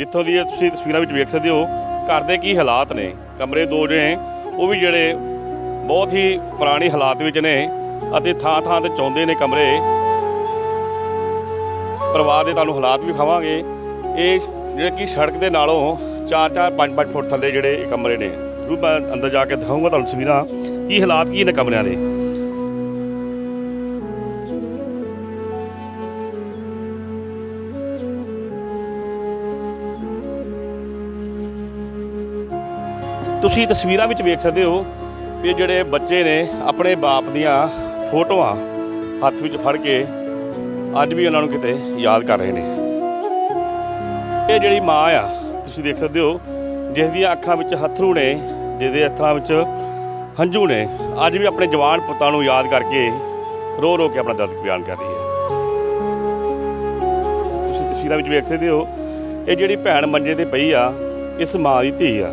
ਜਿੱਥੋਂ ਦੀ ਤੁਸੀਂ ਤਸਵੀਰਾਂ ਵਿੱਚ ਵੇਖ ਸਕਦੇ ਹੋ, ਘਰ ਦੇ ਕੀ ਹਾਲਾਤ ਨੇ, ਕਮਰੇ ਦੋ ਜਿਹੜੇ ਉਹ ਵੀ ਜਿਹੜੇ ਬਹੁਤ ਹੀ ਪੁਰਾਣੇ ਹਾਲਾਤ ਵਿੱਚ ਨੇ ਅਤੇ ਥਾਂ ਥਾਂ ਤੇ ਚੌਂਦੇ ਨੇ ਕਮਰੇ। ਪਰਿਵਾਰ ਦੇ ਤੁਹਾਨੂੰ ਹਾਲਾਤ ਵੀ ਖਾਵਾਂਗੇ ਇਹ ਜਿਹੜੇ ਕਿ ਸੜਕ ਦੇ ਨਾਲੋਂ 4-4 5-5 ਫੁੱਟ ਥੱਲੇ ਜਿਹੜੇ ਇਹ ਕਮਰੇ ਨੇ। ਜ਼ਰੂਰ ਮੈਂ ਅੰਦਰ ਜਾ ਕੇ ਦਿਖਾਊਂਗਾ ਤੁਹਾਨੂੰ ਤਸਵੀਰਾਂ। ਕੀ ਹਾਲਾਤ ਕੀ ਨੇ ਕਮਰਿਆਂ ਦੇ? ਤੁਸੀਂ ਤਸਵੀਰਾਂ ਵਿੱਚ ਵੇਖ ਸਕਦੇ ਹੋ ਵੀ ਇਹ ਜਿਹੜੇ ਬੱਚੇ ਨੇ ਆਪਣੇ ਬਾਪ ਦੀਆਂ ਫੋਟੋਆਂ ਹੱਥ ਵਿੱਚ ਫੜ ਕੇ ਅੱਜ ਵੀ ਉਹਨਾਂ ਨੂੰ ਕਿਤੇ ਯਾਦ ਕਰ ਰਹੇ ਨੇ। ਇਹ ਜਿਹੜੀ ਮਾਂ ਆ, ਤੁਸੀਂ ਦੇਖ ਸਕਦੇ ਹੋ, ਜਿਸ ਦੀਆਂ ਅੱਖਾਂ ਵਿੱਚ ਹੱਥਰੂ ਨੇ, ਜਿਹਦੇ ਅੱਖਾਂ ਵਿੱਚ ਹੰਝੂ ਨੇ, ਅੱਜ ਵੀ ਆਪਣੇ ਜਵਾਨ ਪੁੱਤਾਂ ਨੂੰ ਯਾਦ ਕਰਕੇ ਰੋ ਰੋ ਕੇ ਆਪਣਾ ਦਰਦ ਬਿਆਨ ਕਰ ਰਹੀ ਹੈ। ਤੁਸੀਂ ਤਸਵੀਰਾਂ ਵਿੱਚ ਵੇਖ ਸਕਦੇ ਹੋ, ਇਹ ਜਿਹੜੀ ਭੈਣ ਮੰਜੇ ਤੇ ਪਈ ਆ, ਇਸ ਮਾਂ ਦੀ ਧੀ ਆ।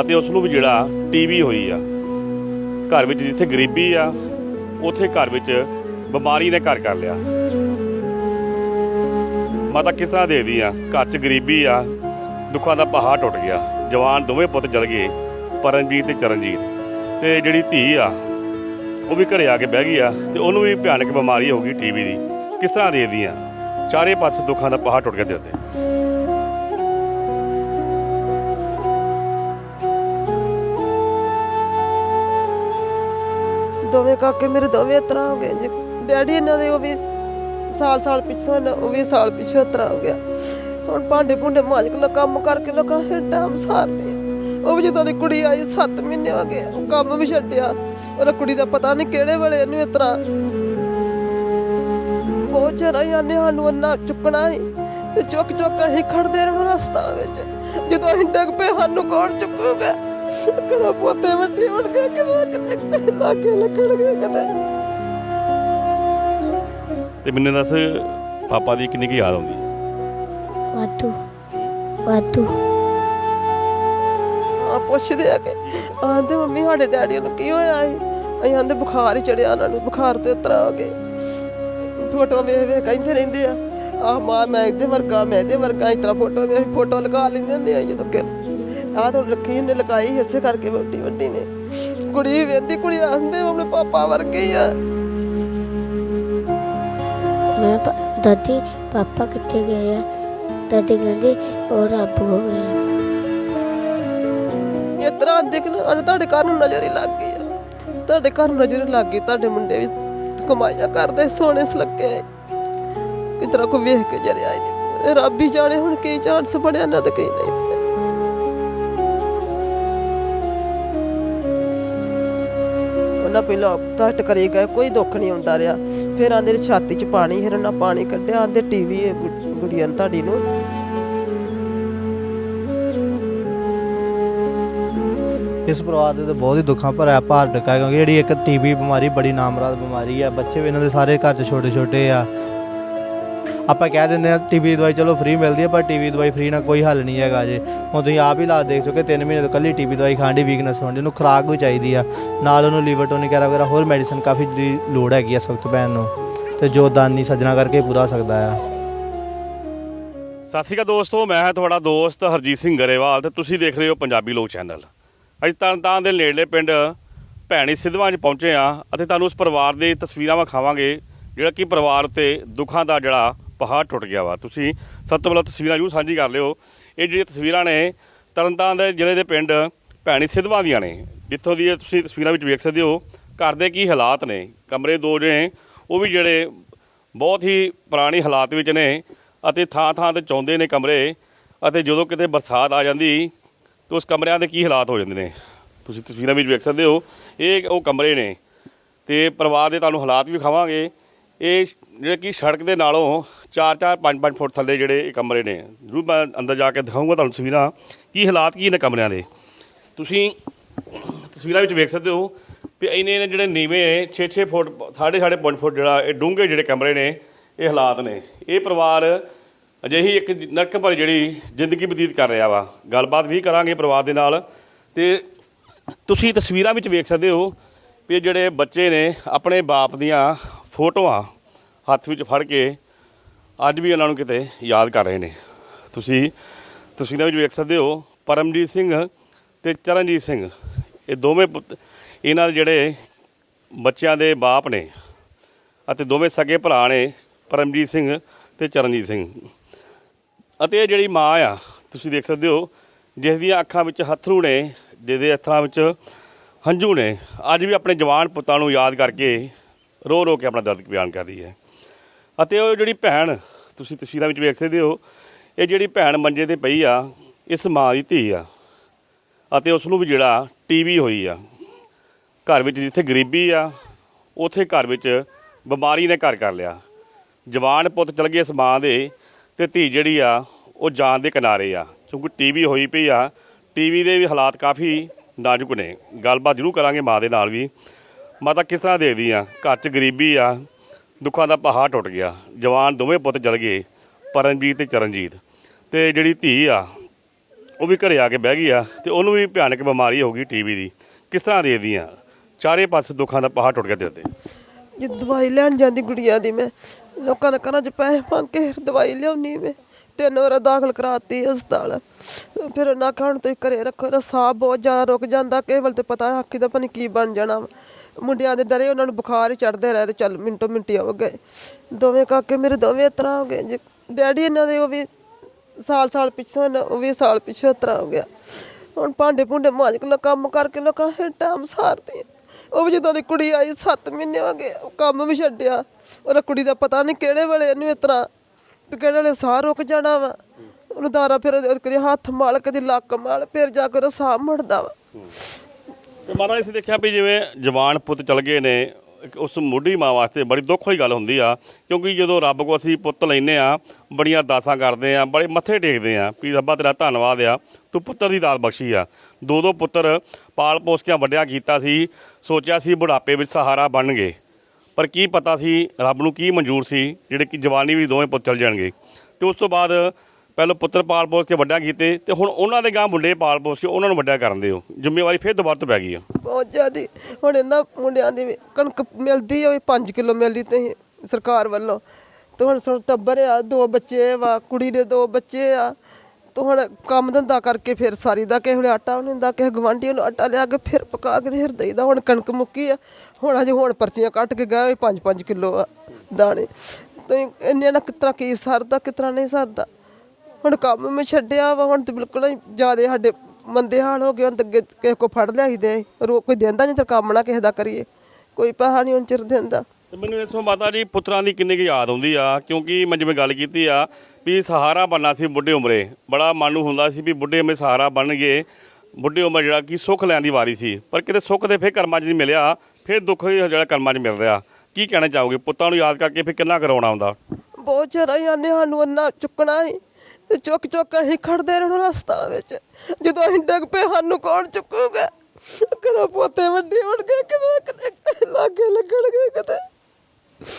ਅਤੇ ਉਸ ਨੂੰ ਵੀ ਜਿਹੜਾ ਟੀਵੀ ਹੋਈ ਆ। ਘਰ ਵਿੱਚ ਜਿੱਥੇ ਗਰੀਬੀ ਆ, ਉਥੇ ਘਰ ਵਿੱਚ ਬਿਮਾਰੀ ਨੇ ਘਰ ਕਰ ਲਿਆ। ਮਾਤਾ ਕਿਸ ਤਰ੍ਹਾਂ ਦੇਖਦੀ ਆ? ਘਰ 'ਚ ਗਰੀਬੀ ਆ, ਦੁੱਖਾਂ ਦਾ ਪਹਾੜ ਟੁੱਟ ਗਿਆ, ਜਵਾਨ ਦੋਵੇਂ ਪੁੱਤ ਜਲ ਗਏ ਪਰਨਜੀਤ ਤੇ ਚਰਨਜੀਤ। ਤੇ ਜਿਹੜੀ ਧੀ ਆ, ਉਹ ਵੀ ਘਰੇ ਆ ਕੇ ਬਹਿ ਗਈ ਆ, ਤੇ ਉਹਨੂੰ ਵੀ ਭਿਆਨਕ ਬਿਮਾਰੀ ਹੋ ਗਈ ਟੀਵੀ ਦੀ। ਕਿਸ ਤਰ੍ਹਾਂ ਦੇਖਦੀ ਆ? ਚਾਰੇ ਪਾਸੇ ਦੁੱਖਾਂ ਦਾ ਪਹਾੜ ਟੁੱਟ ਗਿਆ ਦਿਲ ਤੇ ਦੋਵੇਂ ਕਾਕੇ ਮੇਰੇ ਦੋਵੇਂ ਇਸ ਤਰ੍ਹਾਂ ਹੋ ਗਏ। ਜੀ ਡੈਡੀ ਇਹਨਾਂ ਦੇ ਉਹ ਵੀ ਸਾਲ ਸਾਲ ਪਿੱਛੋਂ ਨਾ ਉਹ ਵੀ ਸਾਲ ਪਿੱਛੋਂ ਇਸ ਤਰ੍ਹਾਂ ਹੋ ਗਿਆ। ਹੁਣ ਭਾਂਡੇ ਭੁੰਡੇ ਮਾਜ ਕੇ ਕੰਮ ਕਰਕੇ ਲੋਕਾਂ ਫਿਰ ਟਾਈਮ ਸਾਰਦੇ ਉਹ ਵੀ ਜਦੋਂ ਦੀ ਕੁੜੀ ਆਈ 7 ਮਹੀਨੇ ਹੋ ਗਏ, ਉਹ ਕੰਮ ਵੀ ਛੱਡਿਆ। ਉਹ ਕੁੜੀ ਦਾ ਪਤਾ ਨਹੀਂ ਕਿਹੜੇ ਵੇਲੇ ਇਹਨੂੰ ਇਸ ਤਰ੍ਹਾਂ ਬਹੁਤ ਚਿਰ ਆਈ, ਆਨੇ ਸਾਨੂੰ ਉਹਨਾਂ ਚੁੱਕਣਾ ਹੀ। ਤੇ ਚੁੱਕ ਚੁੱਕ ਅਸੀਂ ਖੜਦੇ ਰਹਿਣਾ ਰਸਤਾ ਵਿੱਚ। ਜਦੋਂ ਅਸੀਂ ਡੱਗ ਪਏ, ਸਾਨੂੰ ਕੌਣ ਚੁੱਕੂਗਾ? ਕਰਾ ਪੋਤੇ ਵੱਡੇ ਹੋਣ ਗਏ ਕਿਦੋਂ ਕਿਤੇ ਲਾਗੇ ਲੱਗਣਗੇ ਕਿਤੇ। ਤੇ ਮੈਨੂੰ ਦੱਸ ਪਾਪਾ ਦੀ ਕਿੰਨੀ ਕੁ ਯਾਦ ਆਉਂਦੀ? ਹੈ ਵਾਧੂ ਵਾਧੂ। ਆ ਪੁੱਛਦੇ ਆ ਕਿ ਆਂਦੇ ਮੰਮੀ ਸਾਡੇ ਡੈਡੀ ਨੂੰ ਕੀ ਹੋਇਆ ਸੀ? ਅਸੀਂ ਆਂਦੇ ਬੁਖਾਰ ਹੀ ਚੜਿਆ ਉਹਨਾਂ ਨੂੰ ਬੁਖਾਰ ਤੇ ਉਤਰਾ ਹੋ ਗਏ ਫੋਟੋ ਵੇਖ ਵੇਖ ਕਹਿੰਦੇ ਰਹਿੰਦੇ ਆ। ਆ ਮਾਂ ਮੈਂ ਇਹਦੇ ਵਰਗਾ ਮੈਂ ਇਹਦੇ ਵਰਗਾ ਇਸ ਤਰ੍ਹਾਂ ਫੋਟੋ ਵੇਖ ਫੋਟੋ ਲਗਾ ਲੈਂਦੇ ਹੁੰਦੇ ਆ ਜਦੋਂ ਕਿ ਆਹ ਤਾਂ ਰੱਖੀ ਨੇ ਲਗਾਈ ਇਸੇ ਕਰਕੇ ਵੱਡੀ ਵੱਡੀ ਨੇ। ਕੁੜੀ ਵੇਂਦੀ ਕੁੜੀ ਆਂਦੇ ਆਪਣੇ ਪਾਪਾ ਵਰਗੇ ਆ। ਮੈਂ ਦਾਦੀ ਪਾਪਾ ਕਿੱਥੇ ਗਏ ਆ? ਦਾਦੀ ਕਹਿੰਦੀ ਉਹ ਰੱਬ ਹੋ ਗਏ ਇਸ ਤਰ੍ਹਾਂ ਦੇਖ ਅਰੇ ਤੁਹਾਡੇ ਘਰ ਨੂੰ ਨਜ਼ਰ ਹੀ ਲੱਗ ਗਈ ਆ। ਤੁਹਾਡੇ ਘਰ ਨੂੰ ਨਜ਼ਰ ਹੀ ਲੱਗ ਗਈ ਤੁਹਾਡੇ ਮੁੰਡੇ ਵੀ ਕਮਾਈਆਂ ਕਰਦੇ ਸੋਹਣੇ ਸੁਲੱਕੇ ਕਿਤਰਾ ਕੋ ਵੇਖ ਕੇ ਜਰਿਆ ਨਹੀਂ। ਰੱਬ ਹੀ ਜਾਣੇ ਹੁਣ ਕੀ ਚਾਂਸ ਬਣਿਆ ਨਾ ਤੇ ਕੀ ਨਹੀਂ। ਉਹਨਾਂ ਪਹਿਲਾਂ ਟੈਸਟ ਕਰੀ ਗਏ, ਕੋਈ ਦੁੱਖ ਨਹੀਂ ਹੁੰਦਾ ਰਿਹਾ। ਫਿਰ ਆਂਦੇ ਛਾਤੀ 'ਚ ਪਾਣੀ ਫਿਰ ਉਹਨਾਂ ਪਾਣੀ ਕੱਢਿਆ, ਆਂਦੇ ਟੀਵੀ ਗੁੜੀਆਂ ਤੁਹਾਡੀ ਨੂੰ। ਇਸ ਪਰਿਵਾਰ ਦੇ ਤਾਂ ਬਹੁਤ ਹੀ ਦੁੱਖਾਂ ਭਰਿਆ ਭਾਰ ਡਕਾ ਕਿਉਂਕਿ ਜਿਹੜੀ ਇੱਕ ਟੀਬੀ ਬਿਮਾਰੀ, ਬੜੀ ਨਾਮਰਾਦ ਬਿਮਾਰੀ ਆ। ਬੱਚੇ ਵੀ ਇਹਨਾਂ ਦੇ ਸਾਰੇ ਘਰ 'ਚ ਛੋਟੇ ਛੋਟੇ ਆ। ਆਪਾਂ ਕਹਿ ਦਿੰਦੇ ਆ ਟੀਬੀ ਦੀ ਦਵਾਈ ਚਲੋ ਫ੍ਰੀ ਮਿਲਦੀ ਹੈ, ਪਰ ਟੀਬੀ ਦਵਾਈ ਫ੍ਰੀ ਨਾਲ ਕੋਈ ਹੱਲ ਨਹੀਂ ਹੈਗਾ ਜੇ। ਹੁਣ ਤੁਸੀਂ ਆਪ ਹੀ ਲਾ ਦੇਖ ਚੁੱਕੇ 3 ਮਹੀਨੇ ਤੋਂ ਕੱਲੀ ਟੀਬੀ ਦਵਾਈ ਖਾਣ ਦੀ ਵੀਕਨੈਸ ਹੋਣ ਦੀ, ਉਹਨੂੰ ਖੁਰਾਕ ਵੀ ਚਾਹੀਦੀ ਆ। ਨਾਲ ਉਹਨੂੰ ਲੀਵਰ ਟੋਨਿਕ ਵਗੈਰਾ ਵਗੈਰਾ, ਹੋਰ ਮੈਡੀਸਨ ਕਾਫੀ ਦੀ ਲੋੜ ਹੈਗੀ ਆ ਸਖਤ ਭੈਣ ਨੂੰ। ਤੇ ਜੋ ਦਾਨੀ ਸੱਜਣਾ ਕਰਕੇ ਪੂਰਾ ਹੋ ਸਕਦਾ ਆ। ਸਤਿ ਸ਼੍ਰੀ ਅਕਾਲ ਦੋਸਤੋ, ਮੈਂ ਹਾਂ ਤੁਹਾਡਾ ਦੋਸਤ ਹਰਜੀਤ ਸਿੰਘ ਗਰੇਵਾਲ ਤੇ ਤੁਸੀਂ ਦੇਖ ਰਹੇ ਹੋ ਪੰਜਾਬੀ ਲੋਕ ਚੈਨਲ। ਅੱਜ ਤਰਨਤਾਰਨ ਦੇ ਨੇੜਲੇ ਪਿੰਡ ਭੈਣੀ ਸਿੱਧਵਾਂ 'ਚ ਪਹੁੰਚੇ ਆ ਅਤੇ ਤੁਹਾਨੂੰ ਉਸ ਪਰਿਵਾਰ ਦੀ ਤਸਵੀਰਾਂ ਵਿਖਾਵਾਂਗੇ, ਜਿਹੜਾ ਕਿ ਪਰਿਵਾਰ ਉੱਤੇ ਦੁੱਖਾਂ ਦਾ ਜਿਹੜਾ ਪਹਾੜ ਟੁੱਟ ਗਿਆ ਵਾ। ਤੁਸੀਂ ਸਭ ਤੋਂ ਪਹਿਲਾਂ ਤਸਵੀਰਾਂ ਜਰੂਰ ਸਾਂਝੀ ਕਰ ਲਿਓ। ਇਹ ਜਿਹੜੀਆਂ ਤਸਵੀਰਾਂ ਨੇ, ਤਰਨਤਾਰਨ ਦੇ ਜ਼ਿਲ੍ਹੇ ਦੇ ਪਿੰਡ ਭੈਣੀ ਸਿੱਧਵਾਂ ਦੀਆਂ ਨੇ, ਜਿੱਥੋਂ ਦੀ ਤੁਸੀਂ ਤਸਵੀਰਾਂ ਵਿੱਚ ਵੇਖ ਸਕਦੇ ਹੋ। ਘਰ ਦੇ ਕੀ ਹਾਲਾਤ ਨੇ, ਕਮਰੇ ਦੋ ਜਿਹੜੇ ਉਹ ਵੀ ਜਿਹੜੇ ਬਹੁਤ ਹੀ ਪੁਰਾਣੇ ਹਾਲਾਤ ਵਿੱਚ ਨੇ ਅਤੇ ਥਾਂ ਥਾਂ ਤੇ ਚੌਂਦੇ ਨੇ ਕਮਰੇ ਅਤੇ ਜਦੋਂ ਕਿਤੇ ਬਰਸਾਤ ਆ ਜਾਂਦੀ, ਤਾਂ ਉਸ ਕਮਰਿਆਂ ਦੇ ਕੀ ਹਾਲਾਤ ਹੋ ਜਾਂਦੇ ਨੇ। ਤੁਸੀਂ ਤਸਵੀਰਾਂ ਵਿੱਚ ਵੇਖ ਸਕਦੇ ਹੋ, ਇਹ ਉਹ ਕਮਰੇ ਨੇ। ਤੇ ਪਰਿਵਾਰ ਦੇ ਤੁਹਾਨੂੰ ਹਾਲਾਤ ਵੀ ਖਾਵਾਂਗੇ ਇਹ ਜਿਹੜੇ ਕਿ ਸੜਕ ਦੇ ਨਾਲੋਂ 4-4 5-5 ਫੁੱਟ ਥੱਲੇ ਜਿਹੜੇ ਇਹ ਕਮਰੇ ਨੇ। ਜ਼ਰੂਰ ਮੈਂ ਅੰਦਰ ਜਾ ਕੇ ਦਿਖਾਊਂਗਾ ਤੁਹਾਨੂੰ ਤਸਵੀਰਾਂ। ਕੀ ਹਾਲਾਤ ਕੀ ਨੇ ਕਮਰਿਆਂ ਦੇ? ਤੁਸੀਂ ਤਸਵੀਰਾਂ ਵਿੱਚ ਵੇਖ ਸਕਦੇ ਹੋ ਵੀ ਇਹਨੇ ਨੇ ਜਿਹੜੇ ਨੀਵੇਂ 6-6 ਫੁੱਟ 6.5 5 ਫੁੱਟ ਜਿਹੜਾ ਇਹ ਡੂੰਘੇ ਜਿਹੜੇ ਕਮਰੇ ਨੇ, ਇਹ ਹਾਲਾਤ ਨੇ। ਇਹ ਪਰਿਵਾਰ ਅਜਿਹੀ ਇੱਕ ਨਰਕ ਭਰੀ ਜਿਹੜੀ ਜ਼ਿੰਦਗੀ ਬਤੀਤ ਕਰ ਰਿਹਾ ਵਾ। ਗੱਲਬਾਤ ਵੀ ਕਰਾਂਗੇ ਪਰਿਵਾਰ ਦੇ ਨਾਲ। ਤੇ ਤੁਸੀਂ ਤਸਵੀਰਾਂ ਵਿੱਚ ਵੇਖ ਸਕਦੇ ਹੋ ਵੀ ਜਿਹੜੇ ਬੱਚੇ ਨੇ, ਆਪਣੇ ਬਾਪ ਦੀਆਂ ਫੋਟੋਆਂ ਹੱਥ ਵਿੱਚ ਫੜ ਕੇ ਅੱਜ ਵੀ ਉਹਨਾਂ ਨੂੰ ਕਿਤੇ ਯਾਦ ਕਰ ਰਹੇ ਨੇ। ਤੁਸੀਂ ਤਸਵੀਰਾਂ ਵਿੱਚ ਵੇਖ ਸਕਦੇ ਹੋ, ਪਰਮਜੀਤ ਸਿੰਘ ਤੇ ਚਰਨਜੀਤ ਸਿੰਘ। ਇਹ ਦੋਵੇਂ ਪੁੱਤ, ਇਹਨਾਂ ਦੇ ਜਿਹੜੇ ਬੱਚਿਆਂ ਦੇ ਬਾਪ ਨੇ ਅਤੇ ਦੋਵੇਂ ਸਗੇ ਭਰਾ ਨੇ, ਪਰਮਜੀਤ ਸਿੰਘ ਤੇ ਚਰਨਜੀਤ ਸਿੰਘ। ਅਤੇ ਇਹ ਜਿਹੜੀ ਮਾਂ ਆ, ਤੁਸੀਂ ਦੇਖ ਸਕਦੇ ਹੋ, ਜਿਸ ਦੀਆਂ ਅੱਖਾਂ ਵਿੱਚ ਹੱਥਰੂ ਨੇ ਜਿਹਦੇ ਅੱਖਾਂ ਵਿੱਚ ਹੰਝੂ ਨੇ, ਅੱਜ ਵੀ ਆਪਣੇ ਜਵਾਨ ਪੁੱਤਾਂ ਨੂੰ ਯਾਦ ਕਰਕੇ ਰੋ ਰੋ ਕੇ ਆਪਣਾ ਦਰਦ ਬਿਆਨ ਕਰ ਰਹੀ ਹੈ। ਅਤੇ ਉਹ ਜਿਹੜੀ ਭੈਣ, ਤੁਸੀਂ ਤਸਵੀਰਾਂ ਵਿੱਚ ਵੇਖ ਸਕਦੇ ਹੋ, ਇਹ ਜਿਹੜੀ ਭੈਣ ਮੰਜੇ ਤੇ ਪਈ ਆ ਇਸ ਮਾਂ ਦੀ ਧੀ ਆ। ਅਤੇ ਉਸ ਨੂੰ ਵੀ ਜਿਹੜਾ ਟੀਵੀ ਹੋਈ ਆ। ਘਰ ਵਿੱਚ ਜਿੱਥੇ ਗਰੀਬੀ ਆ, ਉਥੇ ਘਰ ਵਿੱਚ ਬਿਮਾਰੀ ਨੇ ਘਰ ਕਰ ਲਿਆ। ਜਵਾਨ ਪੁੱਤ ਚਲ ਗਏ ਇਸ ਮਾਂ ਦੇ ਤੇ ਧੀ ਜਿਹੜੀ ਆ, ਉਹ ਜਾਨ ਦੇ ਕਿਨਾਰੇ ਆ। ਕਿਉਂਕਿ ਟੀਵੀ ਹੋਈ ਪਈ ਆ, ਟੀਵੀ ਦੇ ਵੀ ਹਾਲਾਤ ਕਾਫੀ ਨਾਜ਼ੁਕ ਨੇ। ਗੱਲਬਾਤ ਜ਼ਰੂਰ ਕਰਾਂਗੇ ਮਾਂ ਦੇ ਨਾਲ ਵੀ। ਮਾਤਾ ਕਿਸ ਤਰ੍ਹਾਂ ਦੇਖਦੀ ਆ? ਘਰ 'ਚ ਗਰੀਬੀ ਆ ਦੁੱਖਾਂ ਦਾ ਪਹਾੜ ਟੁੱਟ ਗਿਆ। ਜਵਾਨ ਦੋਵੇਂ ਪੁੱਤ ਜਲ ਗਏ, ਪਰਮਜੀਤ ਤੇ ਚਰਨਜੀਤ। ਤੇ ਜਿਹੜੀ ਧੀ ਆ, ਉਹ ਵੀ ਘਰੇ ਆ ਕੇ ਬਹਿ ਗਈ ਆ ਤੇ ਉਹਨੂੰ ਵੀ ਭਿਆਨਕ ਬਿਮਾਰੀ ਹੋ ਗਈ ਟੀਵੀ ਦੀ। ਕਿਸ ਤਰ੍ਹਾਂ ਦੇਖਦੀ ਆ? ਚਾਰੇ ਪਾਸੇ ਦੁੱਖਾਂ ਦਾ ਪਹਾੜ ਟੁੱਟ ਗਿਆ ਤੇਰੇ ਤੇ। ਜੇ ਦਵਾਈ ਲੈਣ ਜਾਂਦੀ ਗੁੜੀਆਂ ਦੀ ਮੈਂ, ਲੋਕਾਂ ਦੇ ਘਰਾਂ 'ਚ ਪੈਸੇ ਮੰਗ ਕੇ ਦਵਾਈ ਲਿਆਉਣੀ ਮੈਂ ਤਿੰਨ ਵਾਰ ਦਾਖਲ ਕਰਾਤੀ ਹਸਪਤਾਲ। ਫਿਰ ਉਹਨਾਂ ਖਾਣ ਤੇ ਘਰੇ ਰੱਖੋ ਤਾਂ ਸਾਹ ਬਹੁਤ ਜ਼ਿਆਦਾ ਰੁਕ ਜਾਂਦਾ, ਕੇਵਲ ਤੇ ਪਤਾ ਆਖੀ ਦਾ ਪਨੀ ਕੀ ਬਣ ਜਾਣਾ ਮੁੰਡਿਆਂ ਦੇ ਦਰੇ ਉਹਨਾਂ ਨੂੰ ਬੁਖਾਰ ਹੀ ਚੜਦੇ ਰਹੇ ਤੇ ਚੱਲ ਮਿੰਟੋ ਮਿੰਟੀ ਹੋ ਗਏ ਦੋਵੇਂ ਕਾਕੇ ਮੇਰੇ ਦੋਵੇਂ ਇਸ ਤਰ੍ਹਾਂ ਹੋ ਗਏ। ਜੇ ਡੈਡੀ ਇਹਨਾਂ ਦੇ ਉਹ ਵੀ ਸਾਲ ਸਾਲ ਪਿੱਛੋਂ ਨਾ ਉਹ ਵੀ ਸਾਲ ਪਿੱਛੋਂ ਇਸ ਤਰ੍ਹਾਂ ਹੋ ਗਿਆ। ਹੁਣ ਭਾਂਡੇ ਭੁੰਡੇ ਮਾਂਜ ਕੇ ਲੋਕ ਕੰਮ ਕਰਕੇ ਲੋਕਾਂ ਹੈ ਟਾਈਮ ਸਾਰਦੇ ਉਹ ਵੀ ਜਦੋਂ ਦੀ ਕੁੜੀ ਆਈ 7 ਮਹੀਨੇ ਹੋ ਗਏ, ਉਹ ਕੰਮ ਵੀ ਛੱਡਿਆ। ਉਹਦਾ ਕੁੜੀ ਦਾ ਪਤਾ ਨਹੀਂ ਕਿਹੜੇ ਵੇਲੇ ਇਹਨੂੰ ਇਸ ਤਰ੍ਹਾਂ ਵੀ ਕਿਹੜੇ ਵੇਲੇ ਸਾਹ ਰੁਕ ਜਾਣਾ ਵਾ। ਉਹਨੂੰ ਦਾਰਾ ਫਿਰ ਕਦੇ ਹੱਥ ਮਾਲ, ਕਦੇ ਲੱਕ ਮਾਲ, ਫਿਰ ਜਾ ਕੇ ਉਹਦਾ ਸਾਹ ਮੁੜਦਾ ਵਾ। ਤੇ ਮਹਾਰਾਜ ਅਸੀਂ ਦੇਖਿਆ ਵੀ ਜਿਵੇਂ ਜਵਾਨ ਪੁੱਤ ਚਲ ਗਏ ਨੇ, ਇੱਕ ਉਸ ਮੁੱਢੀ ਮਾਂ ਵਾਸਤੇ ਬੜੀ ਦੁੱਖ ਹੋਈ ਗੱਲ ਹੁੰਦੀ ਆ, ਕਿਉਂਕਿ ਜਦੋਂ ਰੱਬ ਕੋ ਅਸੀਂ ਪੁੱਤ ਲੈਨੇ ਆ, ਬੜੀਆਂ ਅਰਦਾਸਾਂ ਕਰਦੇ ਆ, ਬੜੇ ਮੱਥੇ ਟੇਕਦੇ ਆ, ਵੀ ਰੱਬਾ ਤੇਰਾ ਧੰਨਵਾਦ ਆ, ਤੂੰ ਪੁੱਤਰ ਦੀ ਦਾਤ ਬਖਸ਼ੀ ਆ। ਦੋ ਦੋ ਪੁੱਤਰ ਪਾਲ ਪੋਸ ਕੇ ਵੱਡਿਆ ਕੀਤਾ ਸੀ, ਸੋਚਿਆ ਸੀ ਬੁਢਾਪੇ ਵਿੱਚ ਸਹਾਰਾ ਬਣਨਗੇ ਪਰ ਕੀ ਪਤਾ ਸੀ ਰੱਬ ਨੂੰ ਕੀ ਮਨਜ਼ੂਰ ਸੀ, ਜਿਹੜੇ ਕਿ ਜਵਾਨੀ ਵੀ ਦੋਵੇਂ ਪੁੱਤ ਚਲ ਜਾਣਗੇ। ਤੇ ਉਸ ਤੋਂ ਬਾਅਦ ਪਹਿਲਾਂ ਪੁੱਤਰ ਪਾਲ ਪੋਸ ਕੇ ਵੱਡਾ ਕੀਤੇ ਤੇ ਹੁਣ ਉਹਨਾਂ ਦੇ ਗਾਂ ਮੁੰਡੇ ਪਾਲ ਪੋਸ ਕੇ ਉਹਨਾਂ ਨੂੰ ਵੱਡਾ ਕਰਨ ਦਿਓ। ਜ਼ਿੰਮੇਵਾਰੀ ਫਿਰ ਦੁਬਾਰਾ ਤੋਂ ਪੈ ਗਈ ਆ। ਬਹੁਤ ਜ਼ਿਆਦੀ। ਹੁਣ ਇਹਨਾਂ ਮੁੰਡਿਆਂ ਦੀ ਵੀ ਕਣਕ ਮਿਲਦੀ ਹੋਈ 5 ਕਿਲੋ ਮਿਲਦੀ ਤੇ ਸਰਕਾਰ ਵੱਲੋਂ। ਤੇ ਹੁਣ ਸੋ ਟੱਬਰ ਆ, ਦੋ ਬੱਚੇ ਵਾ, ਕੁੜੀ ਦੇ ਦੋ ਬੱਚੇ ਆ। ਤੇ ਹੁਣ ਕੰਮ ਧੰਦਾ ਕਰਕੇ ਫਿਰ ਸਾਰੀ ਦਾ ਕਿਸੇ ਵੇਲੇ ਆਟਾ ਨਹੀਂ ਹੁੰਦਾ ਕਿਸੇ ਗਵਾਂਢੀ ਨੂੰ ਆਟਾ ਲਿਆ ਕੇ ਫਿਰ ਪਕਾ ਕੇ ਤੇ ਫਿਰ ਦੇਈਦਾ ਹੁਣ ਕਣਕ ਮੁੱਕੀ ਆ। ਹੁਣ ਅਜੇ ਹੁਣ ਪਰਚੀਆਂ ਕੱਟ ਕੇ ਗਏ ਹੋਏ 5-5 ਕਿਲੋ ਆ ਦਾਣੇ। ਤੇ ਇੰਨੇ ਨਾਲ ਕਿਤਨਾ ਕੀ ਸਰਦਾ ਕਿਤਨਾ ਨਹੀਂ ਸਰਦਾ। ਹੁਣ ਕੰਮ ਮੈਂ ਛੱਡਿਆ ਵਾ ਹੁਣ ਤੇ ਬਿਲਕੁਲ ਜ਼ਿਆਦੇ ਸਾਡੇ ਮੰਦੇ ਹਾਲ ਹੋ ਗਏ ਹੁਣ ਤੇ ਅੱਗੇ ਕਿਸੇ ਕੋ ਫੜ ਲਿਆਈਦੇ ਰੋ ਕੋਈ ਦਿੰਦਾ ਨਹੀਂ ਤੇ ਕੰਮ ਨਾ ਕਿਸੇ ਦਾ ਕਰੀਏ। ਕੋਈ ਪੈਸਾ ਨਹੀਂ ਹੁਣ ਚਿਰ ਦਿੰਦਾ। ਤੇ ਮੈਨੂੰ ਇਸੋਂ ਮਾਤਾ ਜੀ ਪੁੱਤਰਾਂ ਦੀ ਕਿੰਨੀ ਕੁ ਯਾਦ ਆਉਂਦੀ ਆ ਕਿਉਂਕਿ ਮੈਂ ਜਿਵੇਂ ਗੱਲ ਕੀਤੀ ਆ ਵੀ ਸਹਾਰਾ ਬਣਨਾ ਸੀ ਬੁੱਢੇ ਉਮਰੇ। ਬੜਾ ਮਨ ਨੂੰ ਹੁੰਦਾ ਸੀ ਵੀ ਬੁੱਢੇ ਉਮਰੇ ਸਹਾਰਾ ਬਣਨਗੇ ਬੁੱਢੇ ਉਮਰ ਜਿਹੜਾ ਕਿ ਸੁੱਖ ਲੈਣ ਦੀ ਵਾਰੀ ਸੀ। ਪਰ ਕਿਤੇ ਸੁੱਖ ਤੇ ਫਿਰ ਕਰਮਾਂ 'ਚ ਨਹੀਂ ਮਿਲਿਆ ਫਿਰ ਦੁੱਖ ਹੀ ਜਿਹੜਾ ਕਰਮਾਂ 'ਚ ਮਿਲ ਰਿਹਾ। ਕੀ ਕਹਿਣਾ ਚਾਹੋਗੇ? ਪੁੱਤਾਂ ਨੂੰ ਯਾਦ ਕਰਕੇ ਫਿਰ ਕਿੰਨਾ ਕਰਾਉਣਾ ਹੁੰਦਾ ਬਹੁਤ ਚਿਰ ਹੀ ਆਨੇ ਸਾਨੂੰ ਅੰਨਾ ਚੁੱਕਣਾ ਹੀ। ਤੇ ਚੁੱਕ ਚੁੱਕ ਅਸੀਂ ਖੜਦੇ ਰਹਿਣਾ ਰਸਤਾ ਵਿੱਚ। ਜਦੋਂ ਅਸੀਂ ਡਿੱਗ ਪਏ, ਸਾਨੂੰ ਕੌਣ ਚੁੱਕੂਗਾ? ਕਦੋਂ ਪੋਤੇ ਵੱਡੇ ਹੋਣਗੇ ਕਦੋਂ ਲਾਗੇ ਲੱਗਣਗੇ ਕਿਤੇ।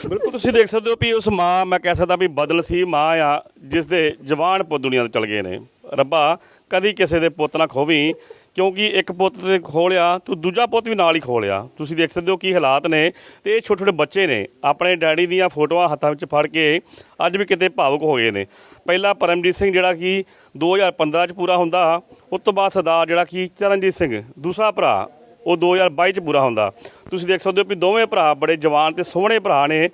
ਬਿਲਕੁਲ, ਤੁਸੀਂ ਦੇਖ ਸਕਦੇ ਹੋ ਵੀ ਉਸ ਮਾਂ, ਮੈਂ ਕਹਿ ਸਕਦਾ ਵੀ ਬਦਲ ਸੀ ਮਾਂ ਆ ਜਿਸ ਦੇ ਜਵਾਨ ਪੁੱਤ ਦੁਨੀਆ ਤੋਂ ਚਲ ਗਏ ਨੇ। ਰੱਬਾ, ਕਦੀ ਕਿਸੇ ਦੇ ਪੁੱਤ ਨਾ ਖੋਵੀ, ਕਿਉਂਕਿ ਇੱਕ ਪੁੱਤ ਤੇ ਖੋਲਿਆ, ਤੂੰ ਦੂਜਾ ਪੁੱਤ ਵੀ ਨਾਲ ਹੀ ਖੋਲਿਆ। ਤੁਸੀਂ ਦੇਖ ਸਕਦੇ ਹੋ ਕੀ ਹਾਲਾਤ ਨੇ ਤੇ ਇਹ ਛੋਟੇ ਛੋਟੇ ਬੱਚੇ ਨੇ। ਆਪਣੇ ਡੈਡੀ ਦੀਆਂ ਫੋਟੋਆਂ ਹੱਥਾਂ ਵਿੱਚ ਫੜ ਕੇ ਅੱਜ ਵੀ ਕਿਤੇ ਭਾਵੁਕ ਹੋ ਗਏ ਨੇ। ਪਹਿਲਾ ਪਰਮਜੀਤ ਸਿੰਘ ਜਿਹੜਾ ਕਿ 2015 ਚ ਪੂਰਾ ਹੁੰਦਾ, ਉਸ ਤੋਂ ਬਾਅਦ ਸਰਦਾਰ ਜਿਹੜਾ ਕਿ ਚਰਨਜੀਤ ਸਿੰਘ, ਦੂਸਰਾ ਭਰਾ, ਉਹ 2022 ਚ ਪੂਰਾ ਹੁੰਦਾ। ਤੁਸੀਂ ਦੇਖ ਸਕਦੇ ਹੋ ਵੀ ਦੋਵੇਂ ਭਰਾ ਬੜੇ ਜਵਾਨ ਤੇ ਸੋਹਣੇ ਭਰਾ ਨੇ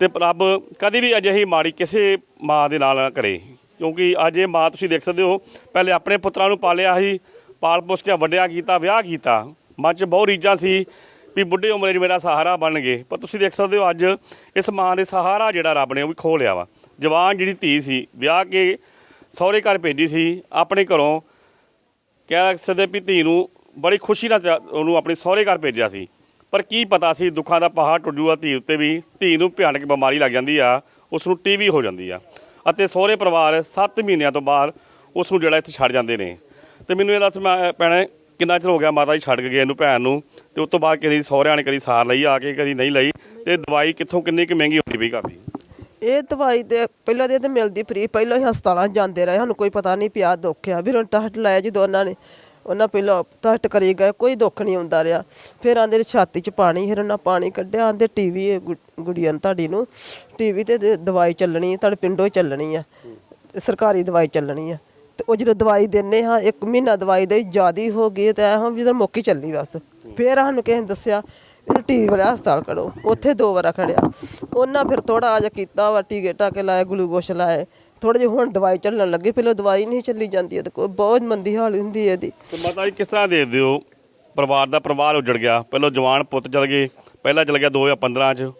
ਤੇ ਰੱਬ ਕਦੀ ਵੀ ਅਜਿਹੀ ਮਾੜੀ ਕਿਸੇ ਮਾਂ ਦੇ ਨਾਲ ਨਾ ਕਰੇ। ਕਿਉਂਕਿ ਅੱਜ ਇਹ ਮਾਂ ਤੁਸੀਂ ਦੇਖ ਸਕਦੇ ਹੋ, ਪਹਿਲੇ ਆਪਣੇ ਪੁੱਤਰਾਂ ਨੂੰ ਪਾਲਿਆ ਸੀ, ਪਾਲ ਪੋਸ ਕੇ ਵੱਡਿਆ ਕੀਤਾ, ਵਿਆਹ ਕੀਤਾ। ਮਨ 'ਚ ਬਹੁਤ ਰੀਝਾਂ ਸੀ ਵੀ ਬੁੱਢੇ ਉਮਰੇ 'ਚ ਮੇਰਾ ਸਹਾਰਾ ਬਣ ਗਏ। ਪਰ ਤੁਸੀਂ ਦੇਖ ਸਕਦੇ ਹੋ ਅੱਜ ਇਸ ਮਾਂ ਦੇ ਸਹਾਰਾ ਜਿਹੜਾ ਰੱਬ ਨੇ ਉਹ ਵੀ ਖੋਹ ਲਿਆ ਵਾ। ਜਵਾਨ ਜਿਹੜੀ ਧੀ ਸੀ, ਵਿਆਹ ਕੇ ਸਹੁਰੇ ਘਰ ਭੇਜੀ ਸੀ, ਆਪਣੇ ਘਰੋਂ ਕਹਿ ਸਕਦੇ ਵੀ ਧੀ ਨੂੰ ਬੜੀ ਖੁਸ਼ੀ ਨਾਲ ਚ- ਉਹਨੂੰ ਆਪਣੇ ਸਹੁਰੇ ਘਰ ਭੇਜਿਆ ਸੀ। ਪਰ ਕੀ ਪਤਾ ਸੀ, ਦੁੱਖਾਂ ਦਾ ਪਹਾੜ ਟੁੱਟ ਜੂਗਾ, ਧੀ ਉੱਤੇ ਵੀ ਧੀ ਨੂੰ ਭਿਆਨਕ ਬਿਮਾਰੀ ਲੱਗ ਜਾਂਦੀ ਆ ਉਸ ਨੂੰ ਟੀਵੀ ਹੋ ਜਾਂਦੀ ਆ। ਅਤੇ ਸਹੁਰੇ ਪਰਿਵਾਰ 7 ਮਹੀਨਿਆਂ ਤੋਂ ਬਾਅਦ ਉਸ ਨੂੰ ਜਿਹੜਾ ਇੱਥੇ ਛੱਡ ਜਾਂਦੇ ਨੇ। ਤੇ ਮੈਨੂੰ ਇਹ ਦੱਸ ਮੈਂ ਭੈਣੇ, ਕਿੰਨਾ ਚਿਰ ਹੋ ਗਿਆ ਮਾਤਾ ਜੀ ਛੱਡ ਕੇ ਗਏ ਇਹਨੂੰ ਭੈਣ ਨੂੰ? ਤੇ ਉਸ ਤੋਂ ਬਾਅਦ ਕਦੀ ਸਹੁਰਿਆਂ ਨੇ ਕਦੀ ਸਾਰ ਲਈ, ਆ ਕੇ ਕਦੀ ਨਹੀਂ ਲਈ। ਤੇ ਦਵਾਈ ਕਿੱਥੋਂ ਕਿੰਨੀ ਕੁ ਮਹਿੰਗੀ ਹੁੰਦੀ ਪਈ ਕਾਫੀ ਇਹ ਦਵਾਈ ਤੇ ਪਹਿਲਾਂ ਦੇ ਤੇ ਮਿਲਦੀ ਫਰੀ ਪਹਿਲਾਂ ਹੀ ਹਸਪਤਾਲਾਂ 'ਚ ਜਾਂਦੇ ਰਹੇ ਸਾਨੂੰ ਕੋਈ ਪਤਾ ਨਹੀਂ ਪਿਆ ਦੁੱਖ ਆ। ਫਿਰ ਹੁਣ ਟੈਸਟ ਲਾਇਆ ਜਦੋਂ ਉਹਨਾਂ ਨੇ ਉਹਨਾਂ ਪਹਿਲਾਂ ਟੈਸਟ ਕਰੀ ਗਏ ਕੋਈ ਦੁੱਖ ਨਹੀਂ ਹੁੰਦਾ ਰਿਹਾ। ਫਿਰ ਆਂਦੇ ਛਾਤੀ 'ਚ ਪਾਣੀ ਫਿਰ ਉਹਨਾਂ ਪਾਣੀ ਕੱਢਿਆ ਆਂਦੇ ਟੀਵੀ ਗੁੜੀਆਂ ਤੁਹਾਡੀ ਨੂੰ ਟੀਵੀ ਤੇ ਦ- ਦਵਾਈ ਚੱਲਣੀ ਤੁਹਾਡੇ ਪਿੰਡੋਂ ਹੀ ਚੱਲਣੀ ਆ ਸਰਕਾਰੀ ਦਵਾਈ ਚੱਲਣੀ ਆ। ਤੇ ਉਹ ਜਦੋਂ ਦਵਾਈ ਦਿੰਨੇ ਹਾਂ ਇੱਕ ਮਹੀਨਾ ਦਵਾਈ ਦੇ ਜਿਆਦੀ ਹੋ ਗਈ ਤੇ ਐਂ ਵੀ ਤਾਂ ਮੁੱਕ ਹੀ ਚੱਲੀ ਬਸ। ਫੇਰ ਸਾਨੂੰ ਕਿਸੇ ਨੇ ਦੱਸਿਆ ਟੀਵੀ ਵਾਲੇ ਹਸਪਤਾਲ ਖੜੋ। ਉੱਥੇ ਦੋ ਵਾਰਾ ਖੜਿਆ। ਉਹਨਾਂ ਫਿਰ ਥੋੜਾ ਜਿਹਾ ਕੀਤਾ ਵਾ, ਟੀਕੇ ਟਾਕੇ ਲਾਏ, ਗਲੂਕੋਸ਼ ਲਾਏ। ਥੋੜੇ ਜਿਹੇ ਹੁਣ ਦਵਾਈ ਚੱਲਣ ਲੱਗੀ, ਪਹਿਲਾਂ ਦਵਾਈ ਨਹੀਂ ਚੱਲੀ ਜਾਂਦੀ ਇਹਦੇ ਕੋਲ ਬਹੁਤ ਮੰਦੀ ਹਾਲ ਹੁੰਦੀ ਹੈ ਇਹਦੀ। ਤੇ ਮਾਤਾ ਜੀ, ਕਿਸ ਤਰ੍ਹਾਂ ਦੇਖਦੇ ਹੋ? ਪਰਿਵਾਰ ਦਾ ਪਰਿਵਾਰ ਉਜੜ ਗਿਆ। ਪਹਿਲਾਂ ਜਵਾਨ ਪੁੱਤ ਚਲ ਗਏ, ਪਹਿਲਾਂ ਚਲ ਗਿਆ 2015 ਚ,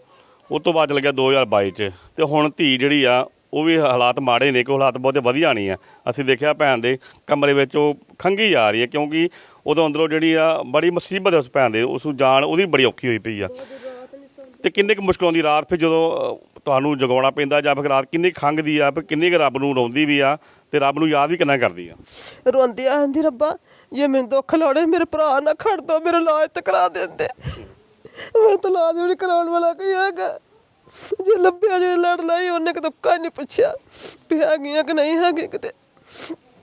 ਉਸ ਤੋਂ ਬਾਅਦ ਚਲ ਗਿਆ 2022 ਚ। ਤੇ ਹੁਣ ਧੀ ਜਿਹੜੀ ਆ, ਉਹ ਵੀ ਹਾਲਾਤ ਮਾੜੇ ਨੇ, ਕੋਈ ਹਾਲਾਤ ਬਹੁਤੇ ਵਧੀਆ ਨਹੀਂ ਆ। ਅਸੀਂ ਦੇਖਿਆ ਭੈਣ ਦੇ ਕਮਰੇ ਵਿੱਚ ਉਹ ਖੰਗੀ ਜਾ ਰਹੀ ਹੈ ਕਿਉਂਕਿ ਉਦੋਂ ਅੰਦਰੋਂ ਜਿਹੜੀ ਆ ਬੜੀ ਮੁਸੀਬਤ ਹੈ ਉਸ ਭੈਣ ਦੇ ਉਸ ਨੂੰ ਜਾਣ ਉਹਦੀ ਬੜੀ ਔਖੀ ਹੋਈ ਪਈ ਆ। ਤੇ ਕਿੰਨੇ ਕੁ ਮੁਸ਼ਕਲ ਆਉਂਦੀ ਰਾਤ ਫਿਰ ਜਦੋਂ ਤੁਹਾਨੂੰ ਜਗਾਉਣਾ ਪੈਂਦਾ ਜਾਂ ਫਿਰ ਰਾਤ ਕਿੰਨੀ ਕੁ ਖੰਘਦੀ ਆ, ਫਿਰ ਕਿੰਨੀ ਕੁ ਰੱਬ ਨੂੰ ਰੋਂਦੀ ਵੀ ਆ ਤੇ ਰੱਬ ਨੂੰ ਯਾਦ ਵੀ ਕਿੰਨਾ ਕਰਦੀ ਆ। ਰੋਂਦੀ ਆਂਦੀ ਰੱਬਾ, ਜੇ ਮੈਨੂੰ ਦੁੱਖ ਲਾਉਣੇ, ਮੇਰੇ ਭਰਾ ਨਾ ਖੜ ਦੋ, ਮੇਰਾ ਇਲਾਜ ਤੇ ਕਰਾ ਦਿੰਦੇ। ਮੇਰੇ ਤਾਂ ਇਲਾਜ ਵੀ ਕਰਾਉਣ ਵਾਲਾ ਕੋਈ ਹੈਗਾ। ਜੇ ਲੱਭਿਆ, ਜੇ ਲੜ ਲਈ ਉਹਨੇ ਕਿ ਦੁੱਕਾ ਨਹੀਂ ਪੁੱਛਿਆ ਵੀ ਹੈਗੀਆਂ ਕਿ ਨਹੀਂ ਹੈਗੀ ਕਿਤੇ।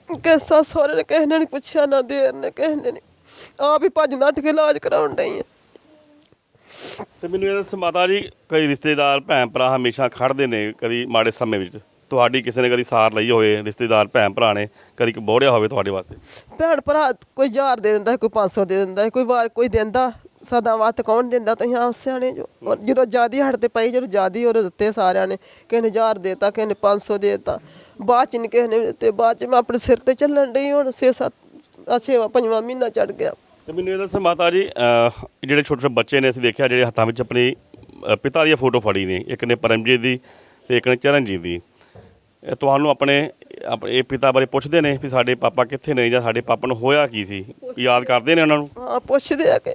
ਕਿਸਾ ਸਹੁਰੇ ਨੇ ਕਿਸੇ ਨੇ ਨਹੀਂ ਪੁੱਛਿਆ ਨਾ ਦੇਰ ਨੇ ਕਿਸੇ ਨੇ ਨਹੀਂ ਆਪ ਹੀ ਭੱਜ ਨੱਠ ਕੇ ਇਲਾਜ ਕਰਾਉਣ ਡਈ ਆ। ਤੇ ਮੈਨੂੰ ਇਹ ਦੱਸ ਮਾਤਾ ਜੀ ਕਈ ਰਿਸ਼ਤੇਦਾਰ ਭੈਣ ਭਰਾ ਹਮੇਸ਼ਾ ਖੜਦੇ ਨੇ ਕਦੀ ਮਾੜੇ ਸਮੇਂ ਵਿੱਚ। ਤੁਹਾਡੀ ਕਿਸੇ ਨੇ ਕਦੀ ਸਾਰ ਲਈ ਹੋਵੇ ਰਿਸ਼ਤੇਦਾਰ ਭੈਣ ਭਰਾ ਨੇ ਕਦੀ ਕੋਈ ਬੋੜਿਆ ਹੋਵੇ ਤੁਹਾਡੇ ਵਾਸਤੇ? ਭੈਣ ਭਰਾ ਕੋਈ ਹਜ਼ਾਰ ਦੇ ਦਿੰਦਾ ਕੋਈ 500 ਦੇ ਦਿੰਦਾ ਕੋਈ ਵਾਰ ਕੋਈ ਦਿੰਦਾ ਸਦਾ ਵਾਤ ਕੌਣ ਦਿੰਦਾ ਤੁਸੀਂ ਆਪ ਸਿਆਣੇ ਜੋ? ਔਰ ਜਦੋਂ ਜਿਆਦੀ ਹੱਟ ਤੇ ਪਈ ਜਦੋਂ ਜਿਆਦੀ ਉਹ ਦਿੱਤੇ ਸਾਰਿਆਂ ਨੇ ਕਿਸੇ ਨੇ ਹਜ਼ਾਰ ਦੇਤਾ ਕਿਸੇ ਨੇ 500 ਦੇਤਾ। ਬਾਅਦ ਚ ਨਹੀਂ ਕਿਸੇ ਨੇ ਦਿੱਤੇ। ਬਾਅਦ ਚ ਮੈਂ ਆਪਣੇ ਸਿਰ ਤੇ ਚੱਲਣ ਡਈ ਹੁਣ 6-7 ਆ ਛੇਵਾਂ ਪੰਜਵਾਂ ਮਹੀਨਾ ਚੜ ਗਿਆ। ਤੇ ਮੈਨੂੰ ਇਹ ਦੱਸੋ ਮਾਤਾ ਜੀ ਅਹ, ਜਿਹੜੇ ਛੋਟੇ ਛੋਟੇ ਬੱਚੇ ਨੇ ਅਸੀਂ ਦੇਖਿਆ ਜਿਹੜੇ ਹੱਥਾਂ ਵਿੱਚ ਆਪਣੀ ਅਹ, ਪਿਤਾ ਦੀ ਫੋਟੋ ਫੜੀ ਨੇ। ਇੱਕ ਨੇ ਪਰਮਜੀਤ ਦੀ ਤੇ ਇੱਕ ਨੇ ਚਰਨਜੀਤ ਦੀ। ਇਹ ਤੁਹਾਨੂੰ ਆਪਣੇ ਆਪਣੇ ਇਹ ਪਿਤਾ ਬਾਰੇ ਪੁੱਛਦੇ ਨੇ ਵੀ ਸਾਡੇ ਪਾਪਾ ਕਿੱਥੇ ਨੇ ਜਾਂ ਸਾਡੇ ਪਾਪਾ ਨੂੰ ਹੋਇਆ ਕੀ ਸੀ? ਯਾਦ ਕਰਦੇ ਨੇ ਉਹਨਾਂ ਨੂੰ? ਹਾਂ ਪੁੱਛਦੇ ਆ ਕਿ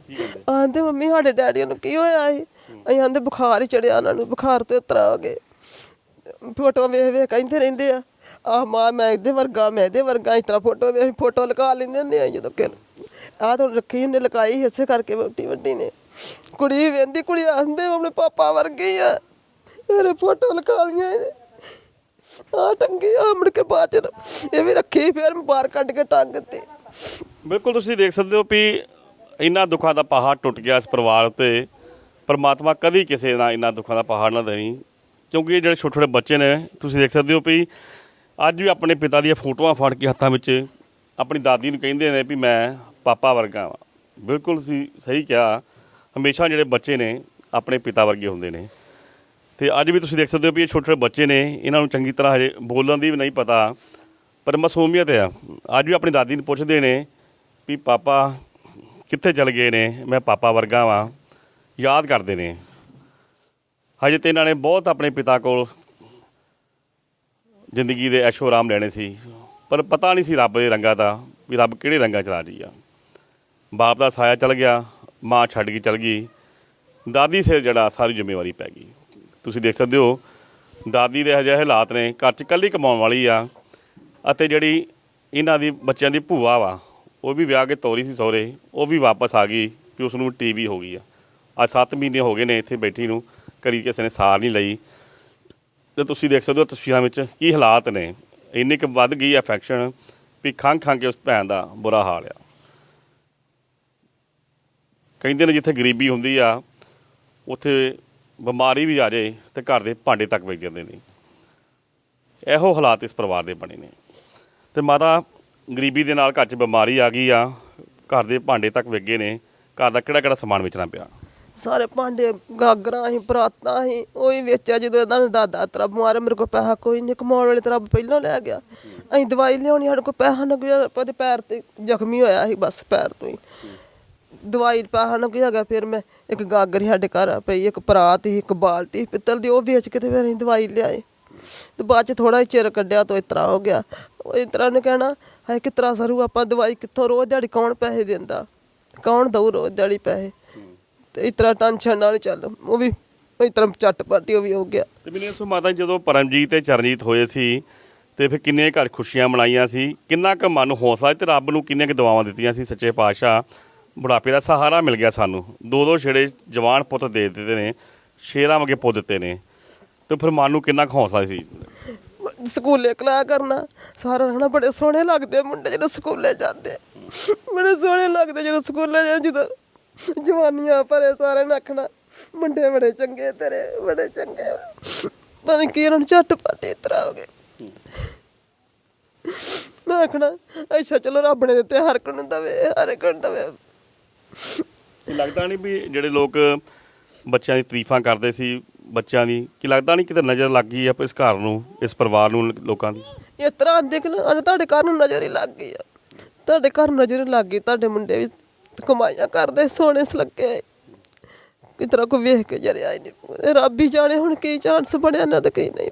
ਆਂਦੇ ਮੰਮੀ ਸਾਡੇ ਡੈਡੀ ਨੂੰ ਕੀ ਹੋਇਆ ਸੀ? ਅਸੀਂ ਆਂਦੇ ਬੁਖਾਰ ਹੀ ਚੜਿਆ ਉਹਨਾਂ ਨੂੰ ਬੁਖਾਰ ਤੋਂ ਇਤਰਾ ਹੋ ਗਏ ਫੋਟੋ ਵੇਖ ਵੇਖ ਕਹਿੰਦੇ ਰਹਿੰਦੇ ਆ। ਆਹ ਮਾਂ, ਮੈਂ ਇਹਦੇ ਵਰਗਾ, ਮੈਂ ਇਹਦੇ ਵਰਗਾ, ਇਸ ਤਰ੍ਹਾਂ ਫੋਟੋ ਵੇਖ ਫੋਟੋ ਲਗਾ ਲੈਂਦੇ ਹੁੰਦੇ ਆ ਜਦੋਂ ਕਿ ਆਹ ਤਾਂ ਰੱਖੀ ਉਹਨੇ ਲਗਾਈ ਇਸੇ ਕਰਕੇ ਵੱਡੀ ਵੱਡੀ ਨੇ। ਕੁੜੀ ਵੇਂਦੀ, ਕੁੜੀ ਆਂਦੇ ਆਪਣੇ ਪਾਪਾ ਵਰਗੀ ਆ। ਮੇਰੇ ਫੋਟੋ ਲਗਾ ਲਈਆਂ ਇਹਨੇ। ਆ ਟੰਗੀ ਆ ਮੁੜ ਕੇ ਬਾਅਦ ਚ ਇਹ ਵੀ ਰੱਖੀ ਫਿਰ ਬਾਹਰ ਕੱਢ ਕੇ ਟੰਗ ਤੇ ਬਿਲਕੁਲ ਤੁਸੀਂ ਦੇਖ ਸਕਦੇ ਹੋ ਵੀ ਇੰਨਾ ਦੁੱਖਾਂ ਦਾ ਪਹਾੜ ਟੁੱਟ ਗਿਆ ਇਸ ਪਰਿਵਾਰ ਤੇ ਪਰਮਾਤਮਾ ਕਦੀ ਕਿਸੇ ਨਾਲ ਇੰਨਾ ਦੁੱਖਾਂ ਦਾ ਪਹਾੜ ਨਾ ਦੇਣੀ ਕਿਉਂਕਿ ਇਹ ਜਿਹੜੇ ਛੋਟੇ ਛੋਟੇ ਬੱਚੇ ਨੇ, ਤੁਸੀਂ ਦੇਖ ਸਕਦੇ ਹੋ ਵੀ ਅੱਜ ਵੀ ਆਪਣੇ ਪਿਤਾ ਦੀਆਂ ਫੋਟੋਆਂ ਫੜ ਕੇ ਹੱਥਾਂ ਵਿੱਚ ਆਪਣੀ ਦਾਦੀ ਨੂੰ ਕਹਿੰਦੇ ਨੇ ਵੀ ਮੈਂ ਪਾਪਾ ਵਰਗਾ ਵਾਂ। ਬਿਲਕੁਲ ਤੁਸੀਂ ਸਹੀ ਕਿਹਾ। ਹਮੇਸ਼ਾ ਜਿਹੜੇ ਬੱਚੇ ਨੇ ਆਪਣੇ ਪਿਤਾ ਵਰਗੇ ਹੁੰਦੇ ਨੇ। ਤੇ ਅੱਜ ਵੀ ਤੁਸੀਂ ਦੇਖ ਸਕਦੇ ਹੋ ਵੀ ਇਹ ਛੋਟੇ ਛੋਟੇ ਬੱਚੇ ਨੇ, ਇਹਨਾਂ ਨੂੰ ਚੰਗੀ ਤਰ੍ਹਾਂ ਹਜੇ ਬੋਲਣ ਦੀ ਵੀ ਨਹੀਂ ਪਤਾ, ਪਰ ਮਸੂਮੀਅਤ ਆ। ਅੱਜ ਵੀ ਆਪਣੀ ਦਾਦੀ ਨੂੰ ਪੁੱਛਦੇ ਨੇ ਵੀ ਪਾਪਾ ਕਿੱਥੇ ਚਲ ਗਏ ਨੇ? ਮੈਂ ਪਾਪਾ ਵਰਗਾ ਵਾਂ। ਯਾਦ ਕਰਦੇ ਨੇ। ਹਜੇ ਤੇ ਇਹਨਾਂ ਨੇ ਬਹੁਤ ਆਪਣੇ ਪਿਤਾ ਕੋਲ ਜ਼ਿੰਦਗੀ ਦੇ ਐਸ਼ੋ ਆਰਾਮ ਲੈਣੇ ਸੀ। ਪਰ ਪਤਾ ਨਹੀਂ ਸੀ ਰੱਬ ਦੇ ਰੰਗਾਂ ਦਾ ਵੀ ਰੱਬ ਕਿਹੜੇ ਰੰਗਾਂ ਚ ਰਾਜੀ ਆ। ਬਾਪ ਦਾ ਸਾਇਆ ਚਲ ਗਿਆ, ਮਾਂ ਛੱਡ ਕੇ ਚਲ ਗਈ। ਦਾਦੀ ਸਿਰ ਜਿਹੜਾ ਸਾਰੀ ਜ਼ਿੰਮੇਵਾਰੀ ਪੈ ਗਈ। ਤੁਸੀਂ ਦੇਖ ਸਕਦੇ ਹੋ, ਦਾਦੀ ਦੇ ਅਜਿਹੇ ਹਾਲਾਤ ਨੇ, ਘਰ 'ਚ ਇਕੱਲੀ ਕਮਾਉਣ ਵਾਲੀ ਆ ਅਤੇ ਜਿਹੜੀ ਇਹਨਾਂ ਦੀ ਬੱਚਿਆਂ ਦੀ ਭੂਆ ਵਾ, ਉਹ ਵੀ ਵਿਆਹ ਕੇ ਤੋਰੀ ਸੀ ਸਹੁਰੇ, ਉਹ ਵੀ ਵਾਪਸ ਆ ਗਈ ਵੀ ਉਸ ਨੂੰ ਟੀਵੀ ਹੋ ਗਈ ਆ। ਅੱਜ 7 ਮਹੀਨੇ ਹੋ ਗਏ ਨੇ ਇੱਥੇ ਬੈਠੀ ਨੂੰ ਕਰੀ ਕਿਸੇ ਨੇ ਸਾਰ ਨਹੀਂ ਲਈ। ਤੇ ਤੁਸੀਂ ਦੇਖ ਸਕਦੇ ਹੋ ਤਸਵੀਰਾਂ ਵਿੱਚ ਕੀ ਹਾਲਾਤ ਨੇ। ਇੰਨੀ ਕੁ ਵੱਧ ਗਈ ਅਫੈਕਸ਼ਨ ਵੀ ਖੰਘ ਖੰਘ ਕੇ ਉਸ ਭੈਣ ਦਾ ਬੁਰਾ ਹਾਲ ਆ। ਕਹਿੰਦੇ ਨੇ ਜਿੱਥੇ ਗਰੀਬੀ ਹੁੰਦੀ ਆ, ਉੱਥੇ ਬਿਮਾਰੀ ਵੀ ਆ ਜਾਏ ਤੇ ਘਰ ਦੇ ਭਾਂਡੇ ਤੱਕ ਵਿਕ ਜਾਂਦੇ ਨੇ। ਇਹੋ ਹਾਲਾਤ ਇਸ ਪਰਿਵਾਰ ਦੇ ਬਣੇ ਨੇ। ਤੇ ਮਾਤਾ, ਗਰੀਬੀ ਦੇ ਨਾਲ ਘਰ 'ਚ ਬਿਮਾਰੀ ਆ ਗਈ ਆ, ਘਰ ਦੇ ਭਾਂਡੇ ਤੱਕ ਵਿਕ ਨੇ। ਘਰ ਦਾ ਕਿਹੜਾ ਕਿਹੜਾ ਸਮਾਨ ਵੇਚਣਾ ਪਿਆ? ਸਾਰੇ ਭਾਂਡੇ ਗਾਗਰਾਂ ਸੀ, ਪਰਾਤਾਂ ਸੀ, ਉਹ ਹੀ ਵੇਚਿਆ ਜਦੋਂ ਇਹਦਾ ਦਾਦਾ ਤਰਾ ਬਿਮਾਰ ਮੇਰੇ ਕੋਲ ਪੈਸਾ ਕੋਈ ਨਹੀਂ, ਕਮਾਉਣ ਵਾਲੇ ਤਰਾ ਪਹਿਲਾਂ ਲੈ ਗਿਆ। ਅਸੀਂ ਦਵਾਈ ਲਿਆਉਣੀ, ਸਾਡੇ ਕੋਲ ਪੈਸਾ ਨਾ ਗਿਆ ਉਹਦੇ ਪੈਰ ਤੇ ਜ਼ਖਮੀ ਹੋਇਆ ਸੀ ਬਸ ਪੈਰ ਤੋਂ ਹੀ। ਦਵਾਈ ਪੈਸਾ ਨਾ ਗਿਆ ਗਿਆ ਫਿਰ ਮੈਂ ਇੱਕ ਗਾਗਰ ਸੀ ਸਾਡੇ ਘਰ ਪਈ ਇੱਕ ਪਰਾਤ ਸੀ, ਇੱਕ ਬਾਲਟੀ ਪਿੱਤਲ ਦੀ, ਉਹ ਵੇਚ ਕੇ ਤੇ ਫਿਰ ਅਸੀਂ ਦਵਾਈ ਲਿਆਏ। ਤੇ ਬਾਅਦ ਚ ਥੋੜਾ ਚਿਰ ਕੱਢਿਆ ਤਾਂ ਇਸ ਤਰ੍ਹਾਂ ਹੋ ਗਿਆ। ਇਸ ਤਰ੍ਹਾਂ ਨੇ ਕਹਿਣਾ ਹੈ ਕਿਸ ਤਰ੍ਹਾਂ ਸਰੂ ਆਪਾਂ ਦਵਾਈ ਕਿੱਥੋਂ, ਰੋਜ਼ ਦਿਹਾੜੀ ਕੌਣ ਪੈਸੇ ਦਿੰਦਾ? ਕੌਣ ਦਊ ਰੋਜ਼ ਦਿਹਾੜੀ ਪੈਸੇ? ਤੇ ਇਸ ਤਰ੍ਹਾਂ ਟੈਨਸ਼ਨ ਨਾਲ ਚੱਲ ਉਹ ਵੀ ਇਸ ਤਰ੍ਹਾਂ ਝੱਟ ਪਾਟੀ ਉਹ ਵੀ ਹੋ ਗਿਆ। ਤੇ ਮੈਨੂੰ ਇਸ ਮਾਤਾ ਜਦੋਂ ਪਰਮਜੀਤ ਤੇ ਚਰਨਜੀਤ ਹੋਏ ਸੀ ਤੇ ਫਿਰ ਕਿੰਨੇ ਘਰ ਖੁਸ਼ੀਆਂ ਮਨਾਈਆਂ ਸੀ ਕਿੰਨਾ ਕੁ ਮਨ ਹੌਸਲਾ ਤੇ ਰੱਬ ਨੂੰ ਕਿੰਨੇ ਕੁ ਦੁਆਵਾਂ ਦਿੱਤੀਆਂ ਸੀ ਸੱਚੇ ਪਾਤਸ਼ਾਹ ਬੁਢਾਪੇ ਦਾ ਸਹਾਰਾ ਮਿਲ ਗਿਆ ਸਾਨੂੰ। ਦੋ ਦੋ ਛੇੜੇ ਜਵਾਨ ਪੁੱਤ ਦੇ ਦਿੱਤੇ ਨੇ ਸ਼ੇਰਾਂ ਵਗੇ ਪੁੱਤ ਦਿੱਤੇ ਨੇ ਤੇ ਫਿਰ ਮਨ ਨੂੰ ਕਿੰਨਾ ਕੁ ਹੌਸਲਾ ਸੀ। ਸਕੂਲੇ ਕਲਾ ਕਰਨਾ ਸਾਰਾ ਰਹਿਣਾ ਬੜੇ ਸੋਹਣੇ ਲੱਗਦੇ ਮੁੰਡੇ ਜਦੋਂ ਸਕੂਲੇ ਜਾਂਦੇ ਬੜੇ ਸੋਹਣੇ ਲੱਗਦੇ ਜਦੋਂ ਸਕੂਲੇ ਜਾਂਦੇ ਜਦੋਂ ਜਵਾਨੀਆਂ ਭਰੇ ਸਾਰੇ ਨੱਖਣਾ। ਮੁੰਡੇ ਬੜੇ ਚੰਗੇ ਤੇਰੇ ਬੜੇ ਚੰਗੇ। ਪਤਾ ਕੀ ਉਹਨਾਂ ਨੂੰ ਝੱਟ ਪਾਟੇ ਤਰ੍ਹਾਂ ਹੋ ਗਏ। ਮੈਂ ਆਖਣਾ ਅੱਛਾ ਚਲੋ ਰੱਬ ਨੇ ਦਿੱਤੇ ਹਰ ਨੂੰ ਦਵੇ ਹਰ ਨੂੰ ਦਵੇ। ਲੱਗਦਾ ਨਹੀਂ ਵੀ ਜਿਹੜੇ ਲੋਕ ਬੱਚਿਆਂ ਦੀ ਤਾਰੀਫਾਂ ਕਰਦੇ ਸੀ ਬੱਚਿਆਂ ਦੀ ਕੀ ਲੱਗਦਾ ਨਹੀਂ ਕਿਤੇ ਨਜ਼ਰ ਲੱਗ ਗਈ ਆ ਇਸ ਘਰ ਨੂੰ ਇਸ ਪਰਿਵਾਰ ਨੂੰ ਲੋਕਾਂ ਦੀ? ਇਸ ਤਰ੍ਹਾਂ ਆਂਦੇ ਕਿ ਤੁਹਾਡੇ ਘਰ ਨੂੰ ਨਜ਼ਰ ਹੀ ਲੱਗ ਗਈ ਆ। ਤੁਹਾਡੇ ਘਰ ਨੂੰ ਨਜ਼ਰ ਲੱਗ ਗਈ ਤੁਹਾਡੇ ਮੁੰਡੇ ਵੀ ਕਮਾਈਆਂ ਕਰਦੇ ਸੋਹਣੇ ਸੁਲੱਗੇ। ਕਿਤਰਾ ਕੋ ਵੇਖ ਕੇ ਜਰਿਆ ਹੀ ਨਹੀਂ ਰੱਬ ਹੀ ਜਾਣੇ ਹੁਣ ਕੀ ਚਾਂਸ ਬਣਿਆ ਨਾ ਤੇ ਕੀ ਨਹੀਂ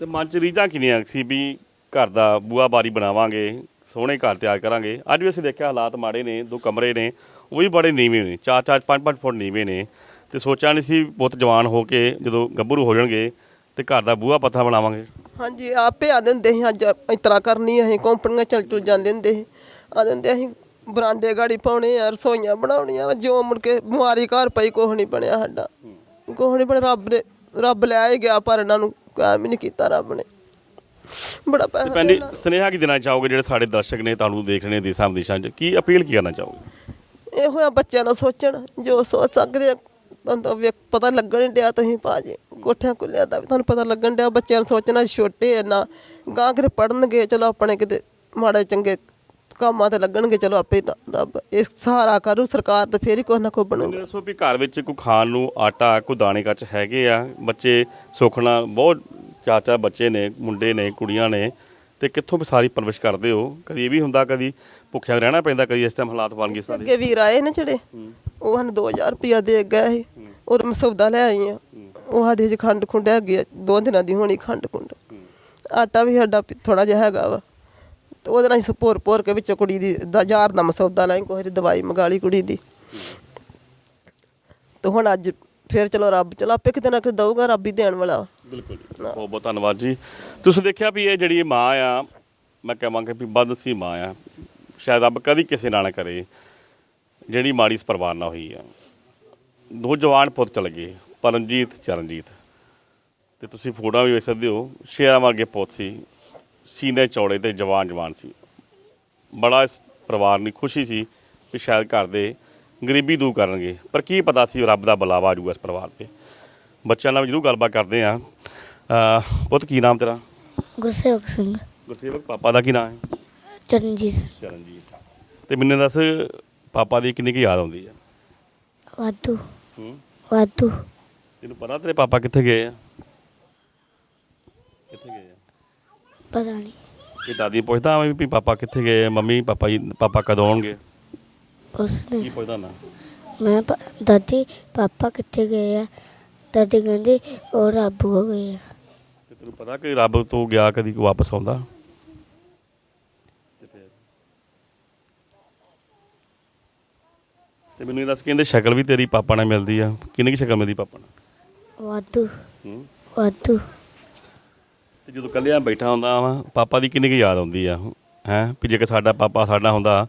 ਤੇ ਮਨ ਚ ਰੀਝਾਂ ਕਿੰਨੀਆਂ ਸੀ ਵੀ ਘਰ ਦਾ ਬੂਆ ਬਾਰੀ ਬਣਾਵਾਂਗੇ ਸੋਹਣੇ ਘਰ ਤਿਆਰ ਕਰਾਂਗੇ। ਅੱਜ ਵੀ ਅਸੀਂ ਦੇਖਿਆ ਹਾਲਾਤ ਮਾੜੇ ਨੇ ਦੋ ਕਮਰੇ ਨੇ ਉਹ ਵੀ ਬੜੇ ਨੀਵੇਂ ਨੇ ਚਾਰ ਚਾਰ ਪੰਜ ਪੰਜ ਫੁੱਟ ਨੀਵੇਂ ਨੇ। ਤੇ ਸੋਚਿਆ ਨਹੀਂ ਸੀ ਬਹੁਤ ਜਵਾਨ ਹੋ ਕੇ ਜਦੋਂ ਗੱਭਰੂ ਹੋ ਜਾਣਗੇ ਤੇ ਘਰ ਦਾ ਬੂਆ ਪੱਥਾ ਬਣਾਵਾਂਗੇ। ਹਾਂਜੀ ਆਪੇ ਆ ਦਿੰਦੇ ਸੀ ਅੱਜ ਇਸ ਤਰ੍ਹਾਂ ਕਰਨੀ ਅਸੀਂ ਕੰਪਨੀਆਂ ਚੱਲ ਚੁਲ ਜਾਂਦੇ ਹੁੰਦੇ ਸੀ। ਆ ਦਿੰਦੇ ਅਸੀਂ ਬਰਾਂਡੇ ਗਾੜੀ ਪਾਉਣੇ ਆ ਰਸੋਈਆਂ ਬਣਾਉਣੀਆਂ ਵਾ, ਜੋ ਮੁੜ ਕੇ ਬਿਮਾਰੀ ਘਰ ਪਈ ਕੁਛ ਨਹੀਂ ਬਣਿਆ ਸਾਡਾ। ਕੁਛ ਨਹੀਂ ਬਣਿਆ ਰੱਬ ਨੇ ਰੱਬ ਲੈ ਹੀ ਗਿਆ ਪਰ ਇਹਨਾਂ ਨੂੰ ਕਾਇਮ ਹੀ ਨਹੀਂ ਕੀਤਾ ਰੱਬ ਨੇ। ਬੜਾ ਪੈਸਾ ਭੈਣ ਜੀ। ਸੁਨੇਹਾ ਕੀ ਦੇਣਾ ਚਾਹੋਗੇ ਜਿਹੜੇ ਸਾਡੇ ਦਰਸ਼ਕ ਨੇ ਤੁਹਾਨੂੰ ਦੇਖ ਰਹੇ ਨੇ ਦੇਸਾਂ ਵਿਦੇਸ਼ਾਂ 'ਚ? ਕੀ ਅਪੀਲ ਕੀ ਕਰਨਾ ਚਾਹੋਗੇ? ਇਹੋ ਆ ਬੱਚਿਆਂ ਨੂੰ ਸੋਚਣ ਜੋ ਸੋਚ ਸਕਦੇ ਆ ਤੁਹਾਨੂੰ ਤਾਂ ਵੇਖ ਪਤਾ ਲੱਗਣ ਨਹੀਂ ਡਿਆ ਤੁਸੀਂ ਭਾਜੀ ਕੋਠਿਆਂ ਕੁੱਲਿਆਂ ਦਾ ਵੀ ਤੁਹਾਨੂੰ ਪਤਾ ਲੱਗਣ ਡਿਆ ਬੱਚਿਆਂ ਨੂੰ ਸੋਚਣਾ ਛੋਟੇ ਆ ਨਾ ਗਾਂ ਕਿਤੇ ਪੜਨਗੇ ਚਲੋ ਆਪਣੇ ਕਿਤੇ ਮਾੜੇ ਚੰਗੇ ਕੰਮਾਂ ਤੇ ਲੱਗਣਗੇ ਚਲੋ ਆਪੇ ਰ- ਰੱਬ ਇਹ ਸਹਾਰਾ ਕਰੂ ਸਰਕਾਰ ਤੇ ਫੇਰ ਹੀ ਕੁਛ ਨਾ ਕੁਛ ਬਣੂਗਾ ਮੈਨੂੰ ਦੱਸੋ ਵੀ ਘਰ ਵਿੱਚ ਕੋਈ ਖਾਣ ਨੂੰ ਆਟਾ ਕੋਈ ਦਾਣੇ ਕੱਚ ਹੈਗੇ ਆ? ਬੱਚੇ ਸੁਖਣਾ ਬਹੁਤ ਚਾਰ ਬੱਚੇ ਨੇ ਮੁੰਡੇ ਨੇ ਕੁੜੀਆਂ ਨੇ ਤੇ ਕਿੱਥੋਂ ਵੀ ਸਾਰੀ ਪਰਵਿਸ਼ ਕਰਦੇ ਹੋ? ਕਦੀ ਇਹ ਵੀ ਹੁੰਦਾ ਕਦੀ ਭੁੱਖਿਆ ਰਹਿਣਾ ਪੈਂਦਾ ਕਦੀ ਇਸ ਟਾਈਮ ਹਾਲਾਤ ਬਣ ਗਏ ਸਾਰੇ? ਅੱਗੇ ਵੀਰ ਆਏ ਨੇ ਜਿਹੜੇ ਉਹ ਹਨ 2000 ਰੁਪਇਆ ਦੇ ਗਏ ਸੀ। ਔਰ ਮੈਂ ਸੌਦਾ ਲੈ ਆਈ ਆ ਉਹ ਸਾਡੇ ਹਜੇ ਖੰਡ ਖੁੰਡ ਹੈਗੀ ਆ ਦੋ ਦਿਨਾਂ ਦੀ ਹੋਣੀ ਖੰਡ ਖੁੰਡ। ਆਟਾ ਵੀ ਸਾਡਾ ਥੋੜਾ ਜਿਹਾ ਹੈਗਾ ਵਾ। ਤੇ ਉਹਦੇ ਨਾਲ ਅਸੀਂ ਭੋਰ ਭੋਰ ਕੇ ਵਿੱਚੋਂ ਕੁੜੀ ਦੀ ਦਾ ਦਾ ਮਸੌਦਾ ਲਾਈ, ਕੋਈ ਦੀ ਦਵਾਈ ਮੰਗਾ ਲਈ ਕੁੜੀ ਦੀ। ਤੇ ਹੁਣ ਅੱਜ ਫਿਰ ਚਲੋ ਰੱਬ, ਚਲੋ ਆਪੇ ਕਿਤੇ ਨਾ ਕਿਤੇ ਦਊਗਾ ਰੱਬ ਹੀ ਦੇਣ ਵਾਲਾ। ਬਿਲਕੁਲ ਬਹੁਤ ਬਹੁਤ ਧੰਨਵਾਦ ਜੀ। ਤੁਸੀਂ ਦੇਖਿਆ ਵੀ ਇਹ ਜਿਹੜੀ ਮਾਂ ਆ, ਮੈਂ ਕਹਾਂਗਾ ਵੀ ਬਦਨਸੀਬ ਮਾਂ ਆ। ਸ਼ਾਇਦ ਰੱਬ ਕਦੀ ਕਿਸੇ ਨਾਲ ਨਾ ਕਰੇ, ਜਿਹੜੀ ਮਾੜੀ ਇਸ ਪਰਿਵਾਰ ਨਾਲ ਹੋਈ ਆ। ਦੋ ਜਵਾਨ ਪੁੱਤ ਚਲ ਗਏ, ਪਰਮਜੀਤ, ਚਰਨਜੀਤ। ਤੇ ਤੁਸੀਂ ਫੋਟੋਆਂ ਵੀ ਵੇਖ ਸਕਦੇ ਹੋ, ਸ਼ੇਰਾਂ ਵਰਗੇ ਪੁੱਤ ਸੀ। ਸੀਨੇ ਚੌੜੇ ਤੇ ਜਵਾਨ ਜਵਾਨ ਸੀ। ਬੜਾ ਇਸ ਪਰਿਵਾਰ ਨੂੰ ਖੁਸ਼ੀ ਸੀ ਕਿ ਸ਼ਾਇਦ ਘਰ ਦੇ ਗਰੀਬੀ ਦੂਰ ਕਰਨਗੇ। ਪਰ ਕੀ ਪਤਾ ਸੀ ਰੱਬ ਦਾ ਬੁਲਾਵਾ ਆਜੂਗਾ ਇਸ ਪਰਿਵਾਰ ਤੇ। ਬੱਚਿਆਂ ਨਾਲ ਜ਼ਰੂਰ ਗੱਲਬਾਤ ਕਰਦੇ ਆ ਪੁੱਤ ਕੀ ਨਾਮ ਤੇਰਾ? ਗੁਰਸੇਵਕ ਸਿੰਘ। ਗੁਰਸੇਵਕ ਪਾਪਾ ਦਾ ਕੀ ਨਾਮ ਹੈ? ਚਰਨਜੀਤ ਚਰਨਜੀਤ ਤੇ ਮੈਨੂੰ ਦੱਸ ਪਾਪਾ ਦੀ ਕਿੰਨੀ ਕੁ ਯਾਦ ਆਉਂਦੀ ਆ ਵਾਧੂ। ਹੂੰ। ਵਾਧੂ। ਤੈਨੂੰ ਪਤਾ ਤੇਰੇ ਪਾਪਾ ਕਿੱਥੇ ਗਏ ਆ? ਕਿੱਥੇ ਗਏ ਆ? ਪਤਾ ਨਹੀਂ। ਇਹ ਦਾਦੀ ਪੁੱਛਦਾ ਮੈਂ ਵੀ ਪਾਪਾ ਕਿੱਥੇ ਗਏ ਮੰਮੀ ਪਾਪਾ ਜੀ ਪਾਪਾ ਕਦੋਂ ਆਉਣਗੇ? ਉਸਨੇ ਕੀ ਪੁੱਛਦਾ ਨਾ ਮੈਂ ਪ- ਦਾਦੀ ਪਾਪਾ ਕਿੱਥੇ ਗਏ ਆ? ਦਾਦੀ ਕਹਿੰਦੀ ਉਹ ਰੱਬ ਹੋ ਗਏ ਆ। ਤੇ ਤੈਨੂੰ ਪਤਾ ਕਿ ਰੱਬ ਤੋਂ ਗਿਆ ਕਦੀ ਵਾਪਸ ਆਉਂਦਾ? ਤੇ ਫਿਰ? ਤੇ ਮੈਨੂੰ ਇਹ ਦੱਸ ਕਹਿੰਦੇ ਸ਼ਕਲ ਵੀ ਤੇਰੀ ਪਾਪਾ ਨਾਲ ਮਿਲਦੀ ਆ। ਕਿੰਨੀ ਕੁ ਸ਼ਕਲ ਮਿਲਦੀ ਪਾਪਾ ਨਾਲ? ਵਾਧੂ। ਹੂੰ। ਵਾਧੂ। ਤੇ ਜਦੋਂ ਕੱਲਿਆ ਬੈਠਾ ਹੁੰਦਾ ਵਾ ਪਾਪਾ ਦੀ ਕਿੰਨੀ ਕੁ ਯਾਦ ਆਉਂਦੀ ਆ ਹੈ? ਵੀ ਜੇਕਰ ਸਾਡਾ ਪਾਪਾ ਸਾਡਾ ਹੁੰਦਾ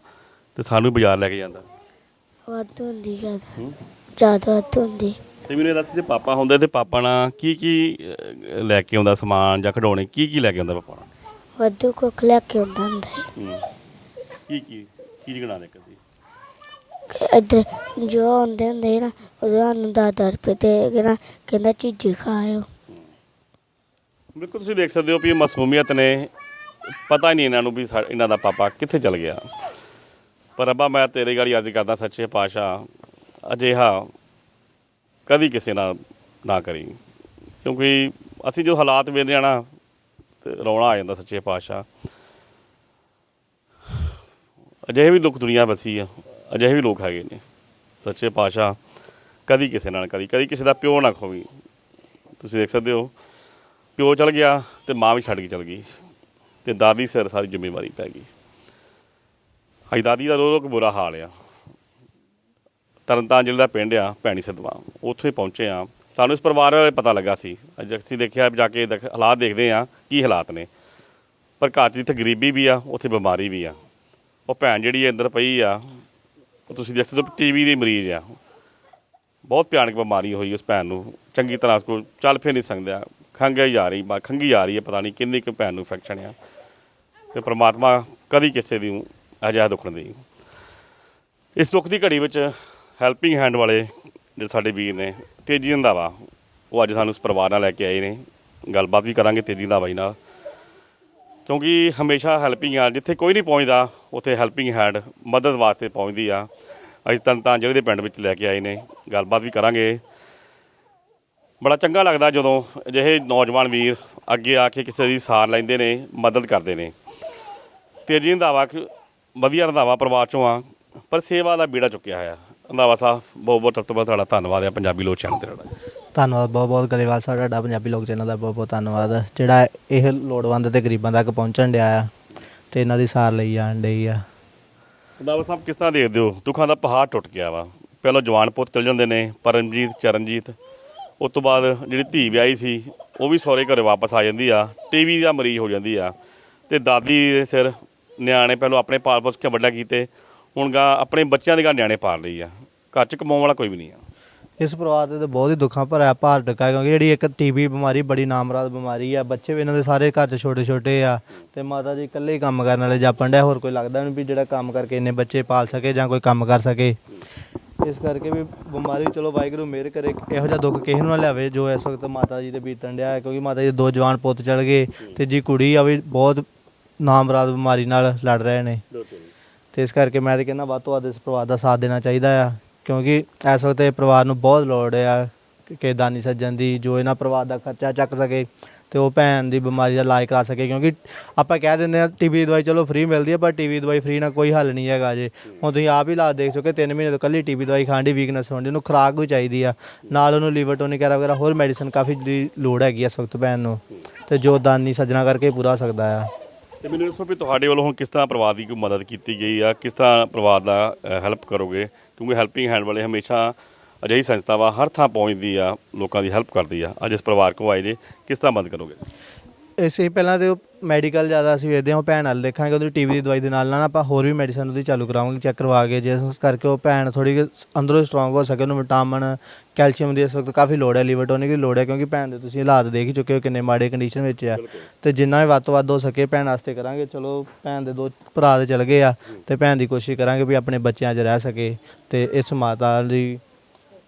ਤੇ ਸਾਨੂੰ ਬਾਜ਼ਾਰ ਲੈ ਕੇ ਜਾਂਦਾ। ਵਾਧੂ ਹੁੰਦੀ ਜ਼ਿਆਦਾ। ਜ਼ਿਆਦਾ ਵਾਧੂ ਹੁੰਦੀ। ਤੇ ਮੈਨੂੰ ਇਹ ਦੱਸ ਜੇ ਪਾਪਾ ਹੁੰਦੇ ਤੇ ਪਾਪਾ ਨਾਲ ਕੀ ਕੀ ਅਹ, ਲੈ ਕੇ ਆਉਂਦਾ ਸਮਾਨ ਜਾਂ ਖਿਡੌਣੇ ਕੀ ਕੀ ਲੈ ਕੇ ਆਉਂਦਾ ਪਾਪਾ ਨਾਲ? ਵਾਧੂ ਕੁੱਖ ਲੈ ਕੇ ਆਉਂਦਾ ਹੁੰਦਾ ਹੈ। ਹੂੰ। ਕੀ ਕੀ ਕੀ ਗਣਾ ਦੇ ਕਦੀ ਕਿ ਇੱਧਰ ਜੋ ਆਉਂਦੇ ਹੁੰਦੇ ਸੀ ਨਾ ਉਦੋਂ ਸਾਨੂੰ ਦਸ ਦਸ ਰੁਪਏ ਦੇ ਕੇ ਨਾ ਕਹਿੰਦਾ ਚੀਜ਼ੀ ਖਾਇਓ ਬਿਲਕੁਲ ਤੁਸੀਂ ਦੇਖ ਸਕਦੇ ਹੋ ਵੀ ਇਹ ਮਾਸੂਮੀਅਤ ਨੇ। ਪਤਾ ਹੀ ਨਹੀਂ ਇਹਨਾਂ ਨੂੰ ਵੀ ਸਾ- ਇਹਨਾਂ ਦਾ ਪਾਪਾ ਕਿੱਥੇ ਚਲ ਗਿਆ। ਪਰ ਰੱਬਾ, ਮੈਂ ਤੇਰੇ ਗਾੜੀ ਅਰਜ਼ ਕਰਦਾ ਸੱਚੇ ਪਾਤਸ਼ਾਹ, ਅਜਿਹਾ ਕਦੀ ਕਿਸੇ ਨਾਲ ਨਾ ਕਰੀ। ਕਿਉਂਕਿ ਅਸੀਂ ਜੋ ਹਾਲਾਤ ਵੇਖਦੇ ਆ ਨਾ, ਤੇ ਰੌਣਾ ਆ ਜਾਂਦਾ ਸੱਚੇ ਪਾਤਸ਼ਾਹ। ਅਜਿਹੇ ਵੀ ਦੁੱਖ ਦੁਨੀਆ ਵਸੀ ਆ, ਅਜਿਹੇ ਵੀ ਲੋਕ ਹੈਗੇ ਨੇ। ਸੱਚੇ ਪਾਤਸ਼ਾਹ, ਕਦੀ ਕਿਸੇ ਨਾਲ ਕਦੀ ਕਦੀ ਕਿਸੇ ਦਾ ਪਿਓ ਨਾ ਖੋਵੀ। ਤੁਸੀਂ ਦੇਖ ਸਕਦੇ ਹੋ ਪਿਓ ਚਲ ਗਿਆ ਤੇ ਮਾਂ ਵੀ ਛੱਡ ਕੇ ਚਲ ਗਈ ਤੇ ਦਾਦੀ ਸਿਰ ਸਾਰੀ ਜ਼ਿੰਮੇਵਾਰੀ ਪੈ ਗਈ। ਹਾਈ ਦਾਦੀ ਦਾ ਰੋ ਰੋ ਕੇ ਬੁਰਾ ਹਾਲ ਆ। ਤਰਨਤਾਰਨ ਜ਼ਿਲ੍ਹੇ ਦਾ ਪਿੰਡ ਆ, ਭੈਣੀ ਸਿੱਧਵਾਂ। ਉੱਥੇ ਪਹੁੰਚੇ ਆ। ਸਾਨੂੰ ਇਸ ਪਰਿਵਾਰ ਬਾਰੇ ਪਤਾ ਲੱਗਾ ਸੀ। ਅੱਜ ਅਸੀਂ ਦੇਖਿਆ, ਜਾ ਕੇ ਹਾਲਾਤ ਦੇਖਦੇ ਆ, ਕੀ ਹਾਲਾਤ ਨੇ। ਪਰ ਘਰ 'ਚ ਜਿੱਥੇ ਗਰੀਬੀ ਵੀ ਆ, ਉੱਥੇ ਬਿਮਾਰੀ ਵੀ ਆ। ਉਹ ਭੈਣ ਜਿਹੜੀ ਅੰਦਰ ਪਈ ਆ, ਉਹ ਤੁਸੀਂ ਦੇਖ ਸਕਦੇ ਹੋ, ਟੀਵੀ ਦੀ ਮਰੀਜ਼ ਆ। ਬਹੁਤ ਭਿਆਨਕ ਬਿਮਾਰੀ ਹੋਈ ਉਸ ਭੈਣ ਨੂੰ। ਚੰਗੀ ਤਰ੍ਹਾਂ ਉਸ ਕੋਲ ਚੱਲ ਫਿਰ ਨਹੀਂ ਸਕਦਾ ਖੰਘ ਜਾ ਰਹੀ, ਬਾ ਖੰਗੀ ਜਾ ਰਹੀ ਹੈ, ਪਤਾ ਨਹੀਂ ਕਿੰਨੀ ਕੁ ਭੈਣ ਨੂੰ ਇਨਫੈਕਸ਼ਨ ਆ। ਤੇ ਪ੍ਰਮਾਤਮਾ ਕਦੀ ਕਿਸੇ ਦੀ ਅਜਿਹਾ ਦੁੱਖ ਨਹੀਂ ਦੇਈ ਇਸ ਦੁੱਖ ਦੀ ਘੜੀ ਵਿੱਚ ਹੈਲਪਿੰਗ ਹੈਂਡ ਵਾਲੇ ਜਿਹੜੇ ਸਾਡੇ ਵੀਰ ਨੇ, ਤੇਜੀ ਰੰਧਾਵਾ ਉਹ ਅੱਜ ਸਾਨੂੰ ਇਸ ਪਰਿਵਾਰ ਨਾਲ ਲੈ ਕੇ ਆਏ ਨੇ। ਗੱਲਬਾਤ ਵੀ ਕਰਾਂਗੇ ਤੇਜੀ ਰੰਧਾਵਾ ਜੀ ਨਾਲ। ਕਿਉਂਕਿ ਹਮੇਸ਼ਾ ਹੈਲਪਿੰਗ ਹੈਂਡ ਜਿੱਥੇ ਕੋਈ ਨਹੀਂ ਪਹੁੰਚਦਾ, ਉੱਥੇ ਹੈਲਪਿੰਗ ਹੈਂਡ ਮਦਦ ਵਾਸਤੇ ਪਹੁੰਚਦੀ ਆ। ਅੱਜ ਤਰਨਤਾਰਨ ਜ਼ਿਲ੍ਹੇ ਦੇ ਪਿੰਡ ਵਿੱਚ ਲੈ ਕੇ ਆਏ ਨੇ, ਗੱਲਬਾਤ ਵੀ ਕਰਾਂਗੇ। ਬੜਾ ਚੰਗਾ ਲੱਗਦਾ ਜਦੋਂ ਅਜਿਹੇ ਨੌਜਵਾਨ ਵੀਰ ਅੱਗੇ ਆ ਕੇ ਕਿਸੇ ਦੀ ਸਾਰ ਲੈਂਦੇ ਨੇ ਮਦਦ ਕਰਦੇ ਨੇ। ਤੇਜੀ ਰੰਧਾਵਾ ਕਿ ਵਧੀਆ ਰੰਧਾਵਾ ਪਰਿਵਾਰ ਚੋਂ ਆ ਪਰ ਸੇਵਾ ਦਾ ਬੀੜਾ ਚੁੱਕਿਆ ਹੋਇਆ। ਰੰਧਾਵਾ ਸਾਹਿਬ ਬਹੁਤ ਬਹੁਤ ਤੋਂ ਪਹਿਲਾਂ ਤੁਹਾਡਾ ਧੰਨਵਾਦ ਹੈ ਪੰਜਾਬੀ ਲੋਕ ਚੈਨਲ ਤੇ ਤੁਹਾਡਾ। ਧੰਨਵਾਦ ਬਹੁਤ ਬਹੁਤ ਗਰੇਵਾਲ ਸਾਹਿਬ ਤੁਹਾਡਾ ਪੰਜਾਬੀ ਲੋਕ ਚੈਨਲ ਦਾ ਬਹੁਤ ਬਹੁਤ ਧੰਨਵਾਦ। ਜਿਹੜਾ ਇਹ ਲੋੜਵੰਦ ਤੇ ਗਰੀਬਾਂ ਤੱਕ ਪਹੁੰਚਣ ਡਿਆ ਆ ਤੇ ਇਹਨਾਂ ਦੀ ਸਾਰ ਲਈ ਜਾਣ ਡਈ ਆ। ਰੰਧਾਵਾ ਸਾਹਿਬ ਕਿਸ ਤਰ੍ਹਾਂ ਦੇਖਦੇ ਹੋ? ਦੁੱਖਾਂ ਦਾ ਪਹਾੜ ਟੁੱਟ ਗਿਆ ਵਾ। ਪਹਿਲਾਂ ਜਵਾਨ ਪੁੱਤ ਚਲ ਜਾਂਦੇ ਨੇ ਪਰਮਜੀਤ ਚਰਨਜੀਤ ਉਸ ਤੋਂ ਬਾਅਦ ਜਿਹੜੀ ਧੀ ਵਿਆਹੀ ਸੀ, ਉਹ ਵੀ ਸਹੁਰੇ ਘਰੇ ਵਾਪਸ ਆ ਜਾਂਦੀ ਆ ਟੀਵੀ ਦਾ ਮਰੀਜ਼ ਹੋ ਜਾਂਦੀ ਆ। ਤੇ ਦਾਦੀ ਦੇ ਸਿਰ ਨਿਆਣੇ ਪਹਿਲਾਂ ਆਪਣੇ ਪਾਲ ਪੋਸ ਕੇ ਵੱਡਾ ਕੀਤੇ, ਹੁਣ ਗਾ ਆਪਣੇ ਬੱਚਿਆਂ ਦੇ ਘਰ ਨਿਆਣੇ ਪਾਲ ਰਹੀ ਆ। ਘਰ ਚ ਕਮਾਉਣ ਵਾਲਾ ਕੋਈ ਵੀ ਨਹੀਂ ਆ। ਇਸ ਪਰਿਵਾਰ ਦੇ ਤਾਂ ਬਹੁਤ ਹੀ ਦੁੱਖਾਂ ਭਰਿਆ ਭਾਰ ਡਕਾ ਕਿਉਂਕਿ ਜਿਹੜੀ ਇੱਕ ਟੀਬੀ ਬਿਮਾਰੀ, ਬੜੀ ਨਾਮਰਾਦ ਬਿਮਾਰੀ ਆ, ਬੱਚੇ ਵੀ ਇਹਨਾਂ ਦੇ ਸਾਰੇ ਘਰ 'ਚ ਛੋਟੇ ਛੋਟੇ ਆ, ਤੇ ਮਾਤਾ ਜੀ ਇਕੱਲੇ ਹੀ ਕੰਮ ਕਰਨ ਵਾਲੇ ਜਾਪਣ ਡਿਆ, ਹੋਰ ਕੋਈ ਲੱਗਦਾ ਨਹੀਂ ਵੀ ਜਿਹੜਾ ਕੰਮ ਕਰਕੇ ਇੰਨੇ ਬੱਚੇ ਪਾਲ ਸਕੇ ਜਾਂ ਕੋਈ ਕੰਮ ਕਰ ਸਕੇ। ਇਸ ਕਰਕੇ ਵੀ ਬਿਮਾਰੀ ਚਲੋ ਵਾਹਿਗੁਰੂ ਮਿਹਰ ਕਰੇ ਇਹੋ ਜਿਹਾ ਦੁੱਖ ਕਿਸੇ ਨੂੰ ਨਾ ਲਿਆਵੇ ਜੋ ਇਸ ਵਕਤ ਮਾਤਾ ਜੀ ਤੇ ਬੀਤਣ ਡਿਆ ਹੈ ਕਿਉਂਕਿ ਮਾਤਾ ਜੀ ਦੇ ਦੋ ਜਵਾਨ ਪੁੱਤ ਚਲ ਗਏ ਤੇ ਜੀ ਕੁੜੀ ਆ ਵੀ ਬਹੁਤ ਨਾਮਰਾਦ ਬਿਮਾਰੀ ਨਾਲ ਲੜ ਰਹੇ ਨੇ। ਤੇ ਇਸ ਕਰਕੇ ਮੈਂ ਤੇ ਕਹਿੰਦਾ ਵੱਧ ਤੋਂ ਵੱਧ ਇਸ ਪਰਿਵਾਰ ਦਾ ਸਾਥ ਦੇਣਾ ਚਾਹੀਦਾ ਆ ਕਿਉਂਕਿ ਇਸ ਵਕਤ ਇਹ ਪਰਿਵਾਰ ਨੂੰ ਬਹੁਤ ਲੋੜ ਆ ਕਿ ਦਾਨੀ ਸੱਜਣ ਦੀ ਜੋ ਇਹਨਾਂ ਪਰਿਵਾਰ ਦਾ ਖਰਚਾ ਚੱਕ ਸਕੇ। ਤੇ ਉਹ ਭੈਣ ਦੀ ਬਿਮਾਰੀ ਦਾ ਇਲਾਜ ਕਰਾ ਸਕੇ, ਕਿਉਂਕਿ ਆਪਾਂ ਕਹਿ ਦਿੰਦੇ ਆ ਟੀਬੀ ਦਵਾਈ ਚਲੋ ਫ੍ਰੀ ਮਿਲਦੀ ਹੈ, ਪਰ ਟੀਬੀ ਦਵਾਈ ਫ੍ਰੀ ਨਾਲ ਕੋਈ ਹੱਲ ਨਹੀਂ ਹੈਗਾ ਜੇ। ਹੁਣ ਤੁਸੀਂ ਆਪ ਹੀ ਇਲਾਜ ਦੇਖ ਚੁੱਕੇ 3 ਮਹੀਨੇ ਤੋਂ ਕੱਲੀ ਟੀਬੀ ਦਵਾਈ ਖਾਣ ਦੀ ਵੀਕਨੈਸ ਹੋਣ ਦੀ, ਉਹਨੂੰ ਖੁਰਾਕ ਵੀ ਚਾਹੀਦੀ ਆ। ਨਾਲ ਉਹਨੂੰ ਲੀਵਰ ਟੋਨਿਕ ਵਗੈਰਾ ਹੋਰ ਮੈਡੀਸਨ ਕਾਫੀ ਦੀ ਲੋੜ ਹੈਗੀ ਆ ਇਸ ਵਕਤ ਭੈਣ ਨੂੰ। ਤੇ ਜੋ ਦਾਨੀ ਸੱਜਣਾ ਕਰਕੇ ਪੂਰਾ ਹੋ ਸਕਦਾ ਆ। ਤੇ ਮੈਨੂੰ ਦੱਸੋ ਵੀ ਤੁਹਾਡੇ ਵੱਲੋਂ ਹੁਣ ਕਿਸ ਤਰ੍ਹਾਂ ਪਰਿਵਾਰ ਦੀ ਕੋਈ ਮਦਦ ਕੀਤੀ ਗਈ ਆ? ਕਿਸ ਤਰ੍ਹਾਂ ਪਰਿਵਾਰ ਦਾ ਹੈਲਪ ਕਰੋਗੇ? ਕਿਉਂਕਿ ਹੈਲਪਿੰਗ ਹੈਂਡ ਵਾਲੇ ਹਮੇਸ਼ਾ ਅਜਿਹੀ ਸੰਸਥਾ ਵਾ ਹਰ ਥਾਂ ਪਹੁੰਚਦੀ ਆ ਲੋਕਾਂ ਦੀ ਹੈਲਪ ਕਰਦੀ ਆ। ਅੱਜ ਇਸ ਪਰਿਵਾਰ ਕੋ ਆਏ ਜੇ ਕਿਸ ਤਰ੍ਹਾਂ ਮਦਦ ਕਰੋਗੇ? ਇਸੇ ਪਹਿਲਾਂ ਤੇ ਮੈਡੀਕਲ ਜ਼ਿਆਦਾ ਅਸੀਂ ਵੇਖਦੇ ਹਾਂ ਭੈਣ ਨਾਲ ਦੇਖਾਂਗੇ ਉਹਦੀ ਟੀਵੀ ਦੀ ਦਵਾਈ ਦੇ ਨਾਲ ਨਾਲ ਆਪਾਂ ਹੋਰ ਵੀ ਮੈਡੀਸਨ ਉਹਦੀ ਚਾਲੂ ਕਰਾਵਾਂਗੇ ਚੈੱਕ ਕਰਵਾ ਕੇ ਜਿਸ ਕਰਕੇ ਉਹ ਭੈਣ ਥੋੜੀ ਅੰਦਰੋਂ ਸਟਰੋਂਗ ਹੋ ਸਕੇ ਉਹਨੂੰ ਵਿਟਾਮਿਨ ਕੈਲਸ਼ੀਅਮ ਦੀ ਇਸ ਵਕਤ ਕਾਫੀ ਲੋੜ ਹੈ ਲੀਵਰ ਟੋਨਿਕ ਦੀ ਲੋੜ ਹੈ ਕਿਉਂਕਿ ਭੈਣ ਦੇ ਤੁਸੀਂ ਹਾਲਾਤ ਦੇਖ ਹੀ ਚੁੱਕੇ ਹੋ ਕਿੰਨੇ ਮਾੜੇ ਕੰਡੀਸ਼ਨ ਵਿੱਚ ਆ। ਤੇ ਜਿੰਨਾ ਵੀ ਵੱਧ ਤੋਂ ਵੱਧ ਹੋ ਸਕੇ ਭੈਣ ਵਾਸਤੇ ਕਰਾਂਗੇ ਚਲੋ ਭੈਣ ਦੇ ਦੋ ਭਰਾ ਦੇ ਚਲ ਗਏ ਆ ਤੇ ਭੈਣ ਦੀ ਕੋਸ਼ਿਸ਼ ਕਰਾਂਗੇ ਵੀ ਆਪਣੇ ਬੱਚਿਆਂ 'ਚ ਰਹਿ ਸਕੇ ਤੇ ਇਸ ਮਾਤਾ ਦੀ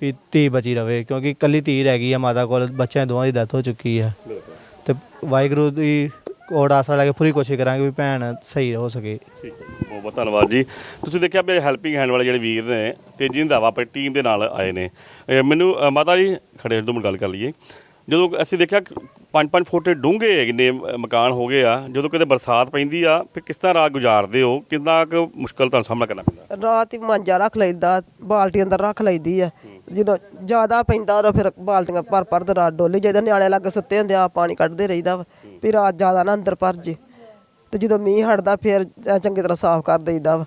ਵੀ ਧੀ ਬਚੀ ਰਵੇ ਕਿਉਂਕਿ ਇਕੱਲੀ ਧੀ ਰਹਿ ਗਈ ਆ ਮਾਤਾ ਕੋਲ ਬੱਚਿਆਂ ਦੋਵਾਂ ਦੀ ਡੈਥ ਹੋ ਚੁੱਕੀ ਆ। ਤੇ ਵਾਹਿਗੁਰੂ ਦੀ ਕੋੜ ਆਸਰਾ ਲੈ ਕੇ ਪੂਰੀ ਕੋਸ਼ਿਸ਼ ਕਰਾਂਗੇ ਵੀ ਭੈਣ ਸਹੀ ਹੋ ਸਕੇ। ਠੀਕ ਹੈ ਬਹੁਤ ਬਹੁਤ ਧੰਨਵਾਦ ਜੀ। ਤੁਸੀਂ ਦੇਖਿਆ ਵੀ ਹੈਲਪਿੰਗ ਹੈਂਡ ਵਾਲੇ ਜਿਹੜੇ ਵੀਰ ਨੇ ਤੇਜੀ ਰੰਧਾਵਾ ਆਪਣੀ ਟੀਮ ਦੇ ਨਾਲ ਆਏ ਨੇ। ਇਹ ਮੈਨੂੰ ਅ, ਮਾਤਾ ਜੀ ਖੜੇ ਦੋ ਗੱਲ ਕਰ ਲਈਏ। ਜਦੋਂ ਅਸੀਂ ਦੇਖਿਆ 5-5 ਫੁੱਟ ਡੂੰਘੇ ਕਿੰਨੇ ਮਕਾਨ ਹੋ ਗਏ ਆ ਜਦੋਂ ਕਿਤੇ ਬਰਸਾਤ ਪੈਂਦੀ ਆ ਫਿਰ ਕਿਸ ਤਰ੍ਹਾਂ ਰਾਤ ਗੁਜ਼ਾਰਦੇ ਹੋ? ਕਿੰਨਾ ਕੁ ਮੁਸ਼ਕਲ ਤੁਹਾਨੂੰ ਸਾਹਮਣਾ ਕਰਨਾ ਪੈਂਦਾ? ਰਾਤ ਹੀ ਮਾਂਜਾ ਰੱਖ ਲਈਦਾ ਬਾਲਟੀ ਅੰਦਰ ਰੱਖ ਲਈਦੀ ਆ। ਜਦੋਂ ਜ਼ਿਆਦਾ ਪੈਂਦਾ ਉਦੋਂ ਫਿਰ ਬਾਲਟੀਆਂ ਭਰ ਭਰ ਤੇ ਰਾਤ ਡੋਲੀ ਜਾਈਦਾ ਨਿਆਣੇ ਲੱਗੇ ਸੁੱਤੇ ਹੁੰਦੇ ਆ ਪਾਣੀ ਕੱਢਦੇ ਰਹੀਦਾ ਵਾ। ਵੀ ਰਾਤ ਜ਼ਿਆਦਾ ਨਾ ਅੰਦਰ ਭਰ ਜੇ। ਤੇ ਜਦੋਂ ਮੀਂਹ ਹਟਦਾ ਫਿਰ ਐਂ ਚੰਗੀ ਤਰ੍ਹਾਂ ਸਾਫ਼ ਕਰ ਦੇਈਦਾ ਵਾ।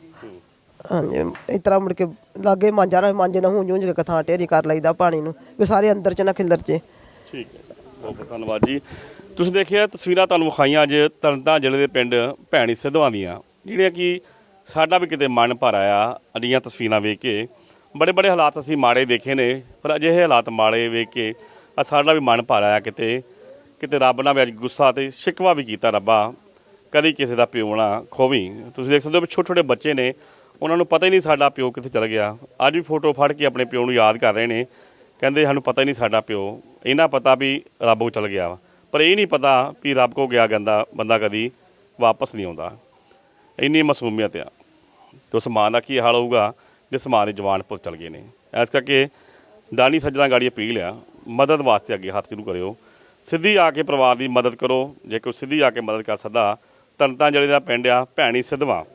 ਹਾਂਜੀ ਇਸ ਤਰ੍ਹਾਂ ਮੁੜ ਕੇ ਲਾਗੇ ਮਾਂਜਾ ਨਾ ਮਾਂਜੇ ਨਾਲ ਹੁੰਝ ਹੁੰਝ ਕੇ ਥਾਂ ਢੇਰੀ ਕਰ ਲਈਦਾ ਪਾਣੀ ਨੂੰ ਵੀ ਸਾਰੇ ਅੰਦਰ ਚ ਨਾ ਖਿਲਰ ਜੇ। ਠੀਕ ਹੈ। ਬਹੁਤ ਬਹੁਤ ਧੰਨਵਾਦ ਜੀ। ਤੁਸੀਂ ਦੇਖਿਆ, ਤਸਵੀਰਾਂ ਤੁਹਾਨੂੰ ਵਿਖਾਈਆਂ ਅੱਜ ਤਰਨਤਾਰਨ ਜ਼ਿਲ੍ਹੇ ਦੇ ਪਿੰਡ ਭੈਣੀ ਸਿੱਧਵਾਂ ਦੀਆਂ, ਜਿਹੜੀਆਂ ਕਿ ਸਾਡਾ ਵੀ ਕਿਤੇ ਮਨ ਭਰ ਆਇਆ ਅਜਿਹੀਆਂ ਤਸਵੀਰਾਂ ਵੇਖ ਕੇ। ਬੜੇ ਬੜੇ ਹਾਲਾਤ ਅਸੀਂ ਮਾੜੇ ਦੇਖੇ ਨੇ, ਪਰ ਅਜਿਹੇ ਹਾਲਾਤ ਮਾੜੇ ਵੇਖ ਕੇ ਆ ਸਾਡਾ ਵੀ ਮਨ ਭਰ ਆਇਆ ਕਿਤੇ ਕਿਤੇ ਰੱਬ ਨਾਲ ਵੀ ਅੱਜ ਗੁੱਸਾ ਤੇ ਸ਼ਿਕਵਾ ਵੀ ਕੀਤਾ ਰੱਬਾ, ਕਦੀ ਕਿਸੇ ਦਾ ਪਿਓ ਨਾ ਖੋਵੀ। ਤੁਸੀਂ ਦੇਖ ਸਕਦੇ ਹੋ ਵੀ ਛੋਟੇ ਛੋਟੇ ਬੱਚੇ ਨੇ, ਉਹਨਾਂ ਨੂੰ ਪਤਾ ਹੀ ਨਹੀਂ ਸਾਡਾ ਪਿਓ ਕਿੱਥੇ ਚਲ ਗਿਆ। ਅੱਜ ਵੀ ਫੋਟੋ ਫੜ ਕੇ ਆਪਣੇ ਪਿਓ ਨੂੰ ਯਾਦ ਕਰ ਰਹੇ ਨੇ। ਕਹਿੰਦੇ ਸਾਨੂੰ ਪਤਾ ਹੀ ਨਹੀਂ ਸਾਡਾ ਪਿਓ। ਇਹਨਾਂ ਪਤਾ ਵੀ ਰੱਬ ਕੋ ਚਲ ਗਿਆ ਵਾ। ਪਰ ਇਹ ਨਹੀਂ ਪਤਾ ਵੀ ਰੱਬ ਕੋ ਗਿਆ ਗੰਦਾ ਬੰਦਾ ਕਦੀ ਵਾਪਸ ਨਹੀਂ ਆਉਂਦਾ। ਇੰਨੀ ਮਾਸੂਮੀਅਤ ਆ। ਤੇ ਉਸ ਮਾਂ ਦਾ ਕੀ ਹਾਲ ਹੋਊਗਾ ਜਿਸ ਮਾਂ ਦੇ ਜਵਾਨ ਪੁੱਤ ਚਲ ਗਏ ਨੇ। ਇਸ ਕਰਕੇ ਦਾਨੀ ਸੱਜਣਾ ਗਾੜੀ ਅਪੀਲ ਆ, ਮਦਦ ਵਾਸਤੇ ਅੱਗੇ ਹੱਥ ਸ਼ੁਰੂ ਕਰਿਓ। ਸਿੱਧੀ ਆ ਕੇ ਪਰਿਵਾਰ ਦੀ ਮਦਦ ਕਰੋ। ਜੇ ਕੋਈ ਸਿੱਧੀ ਆ ਕੇ ਮਦਦ ਕਰ ਸਕਦਾ ਤਰਨਤਾਰਨ ਜਿਹੜੇ ਦਾ ਪਿੰਡ ਆ, ਭੈਣੀ ਸਿੱਧਵਾਂ।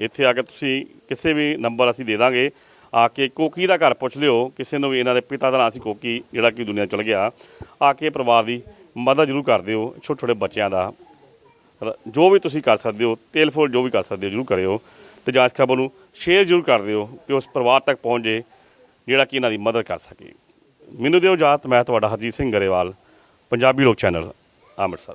ਇੱਥੇ ਆ ਕੇ ਤੁਸੀਂ ਕਿਸੇ ਵੀ ਨੰਬਰ ਅਸੀਂ ਦੇ ਦਾਂਗੇ। ਆ ਕੇ ਕੋਕੀ ਦਾ ਘਰ ਪੁੱਛ ਲਿਓ, ਕਿਸੇ ਨੂੰ ਵੀ ਇਹਨਾਂ ਦੇ ਪਿਤਾ ਦਾ ਨਾਂ ਸੀ ਕੋਕੀ, ਜਿਹੜਾ ਕਿ ਦੁਨੀਆ ਚਲ ਗਿਆ, ਆ ਕੇ ਪਰਿਵਾਰ ਦੀ ਮਦਦ ਜ਼ਰੂਰ ਕਰ ਦਿਓ, ਛੋਟੇ ਛੋਟੇ ਬੱਚਿਆਂ ਦਾ। ਜੋ ਵੀ ਤੁਸੀਂ ਕਰ ਸਕਦੇ ਹੋ, ਤੇਲ ਫੋਲ ਜੋ ਵੀ ਕਰ ਸਕਦੇ ਹੋ, ਜ਼ਰੂਰ ਕਰਿਓ। ਤੇ ਜਾਂਚ ਇਸ ਖਬਰ ਨੂੰ ਸ਼ੇਅਰ ਜ਼ਰੂਰ ਕਰ ਦਿਓ ਕਿ ਉਸ ਪਰਿਵਾਰ ਤੱਕ ਪਹੁੰਚ ਜੇ, ਜਿਹੜਾ ਕਿ ਇਹਨਾਂ ਦੀ ਮਦਦ ਕਰ ਸਕੇ। ਮੈਨੂੰ ਦਿਓ ਇਜਾਜ਼ਤ, ਮੈਂ ਤੁਹਾਡਾ ਹਰਜੀਤ ਸਿੰਘ ਗਰੇਵਾਲ, ਪੰਜਾਬੀ ਲੋਕ ਚੈਨਲ, ਅੰਮ੍ਰਿਤਸਰ।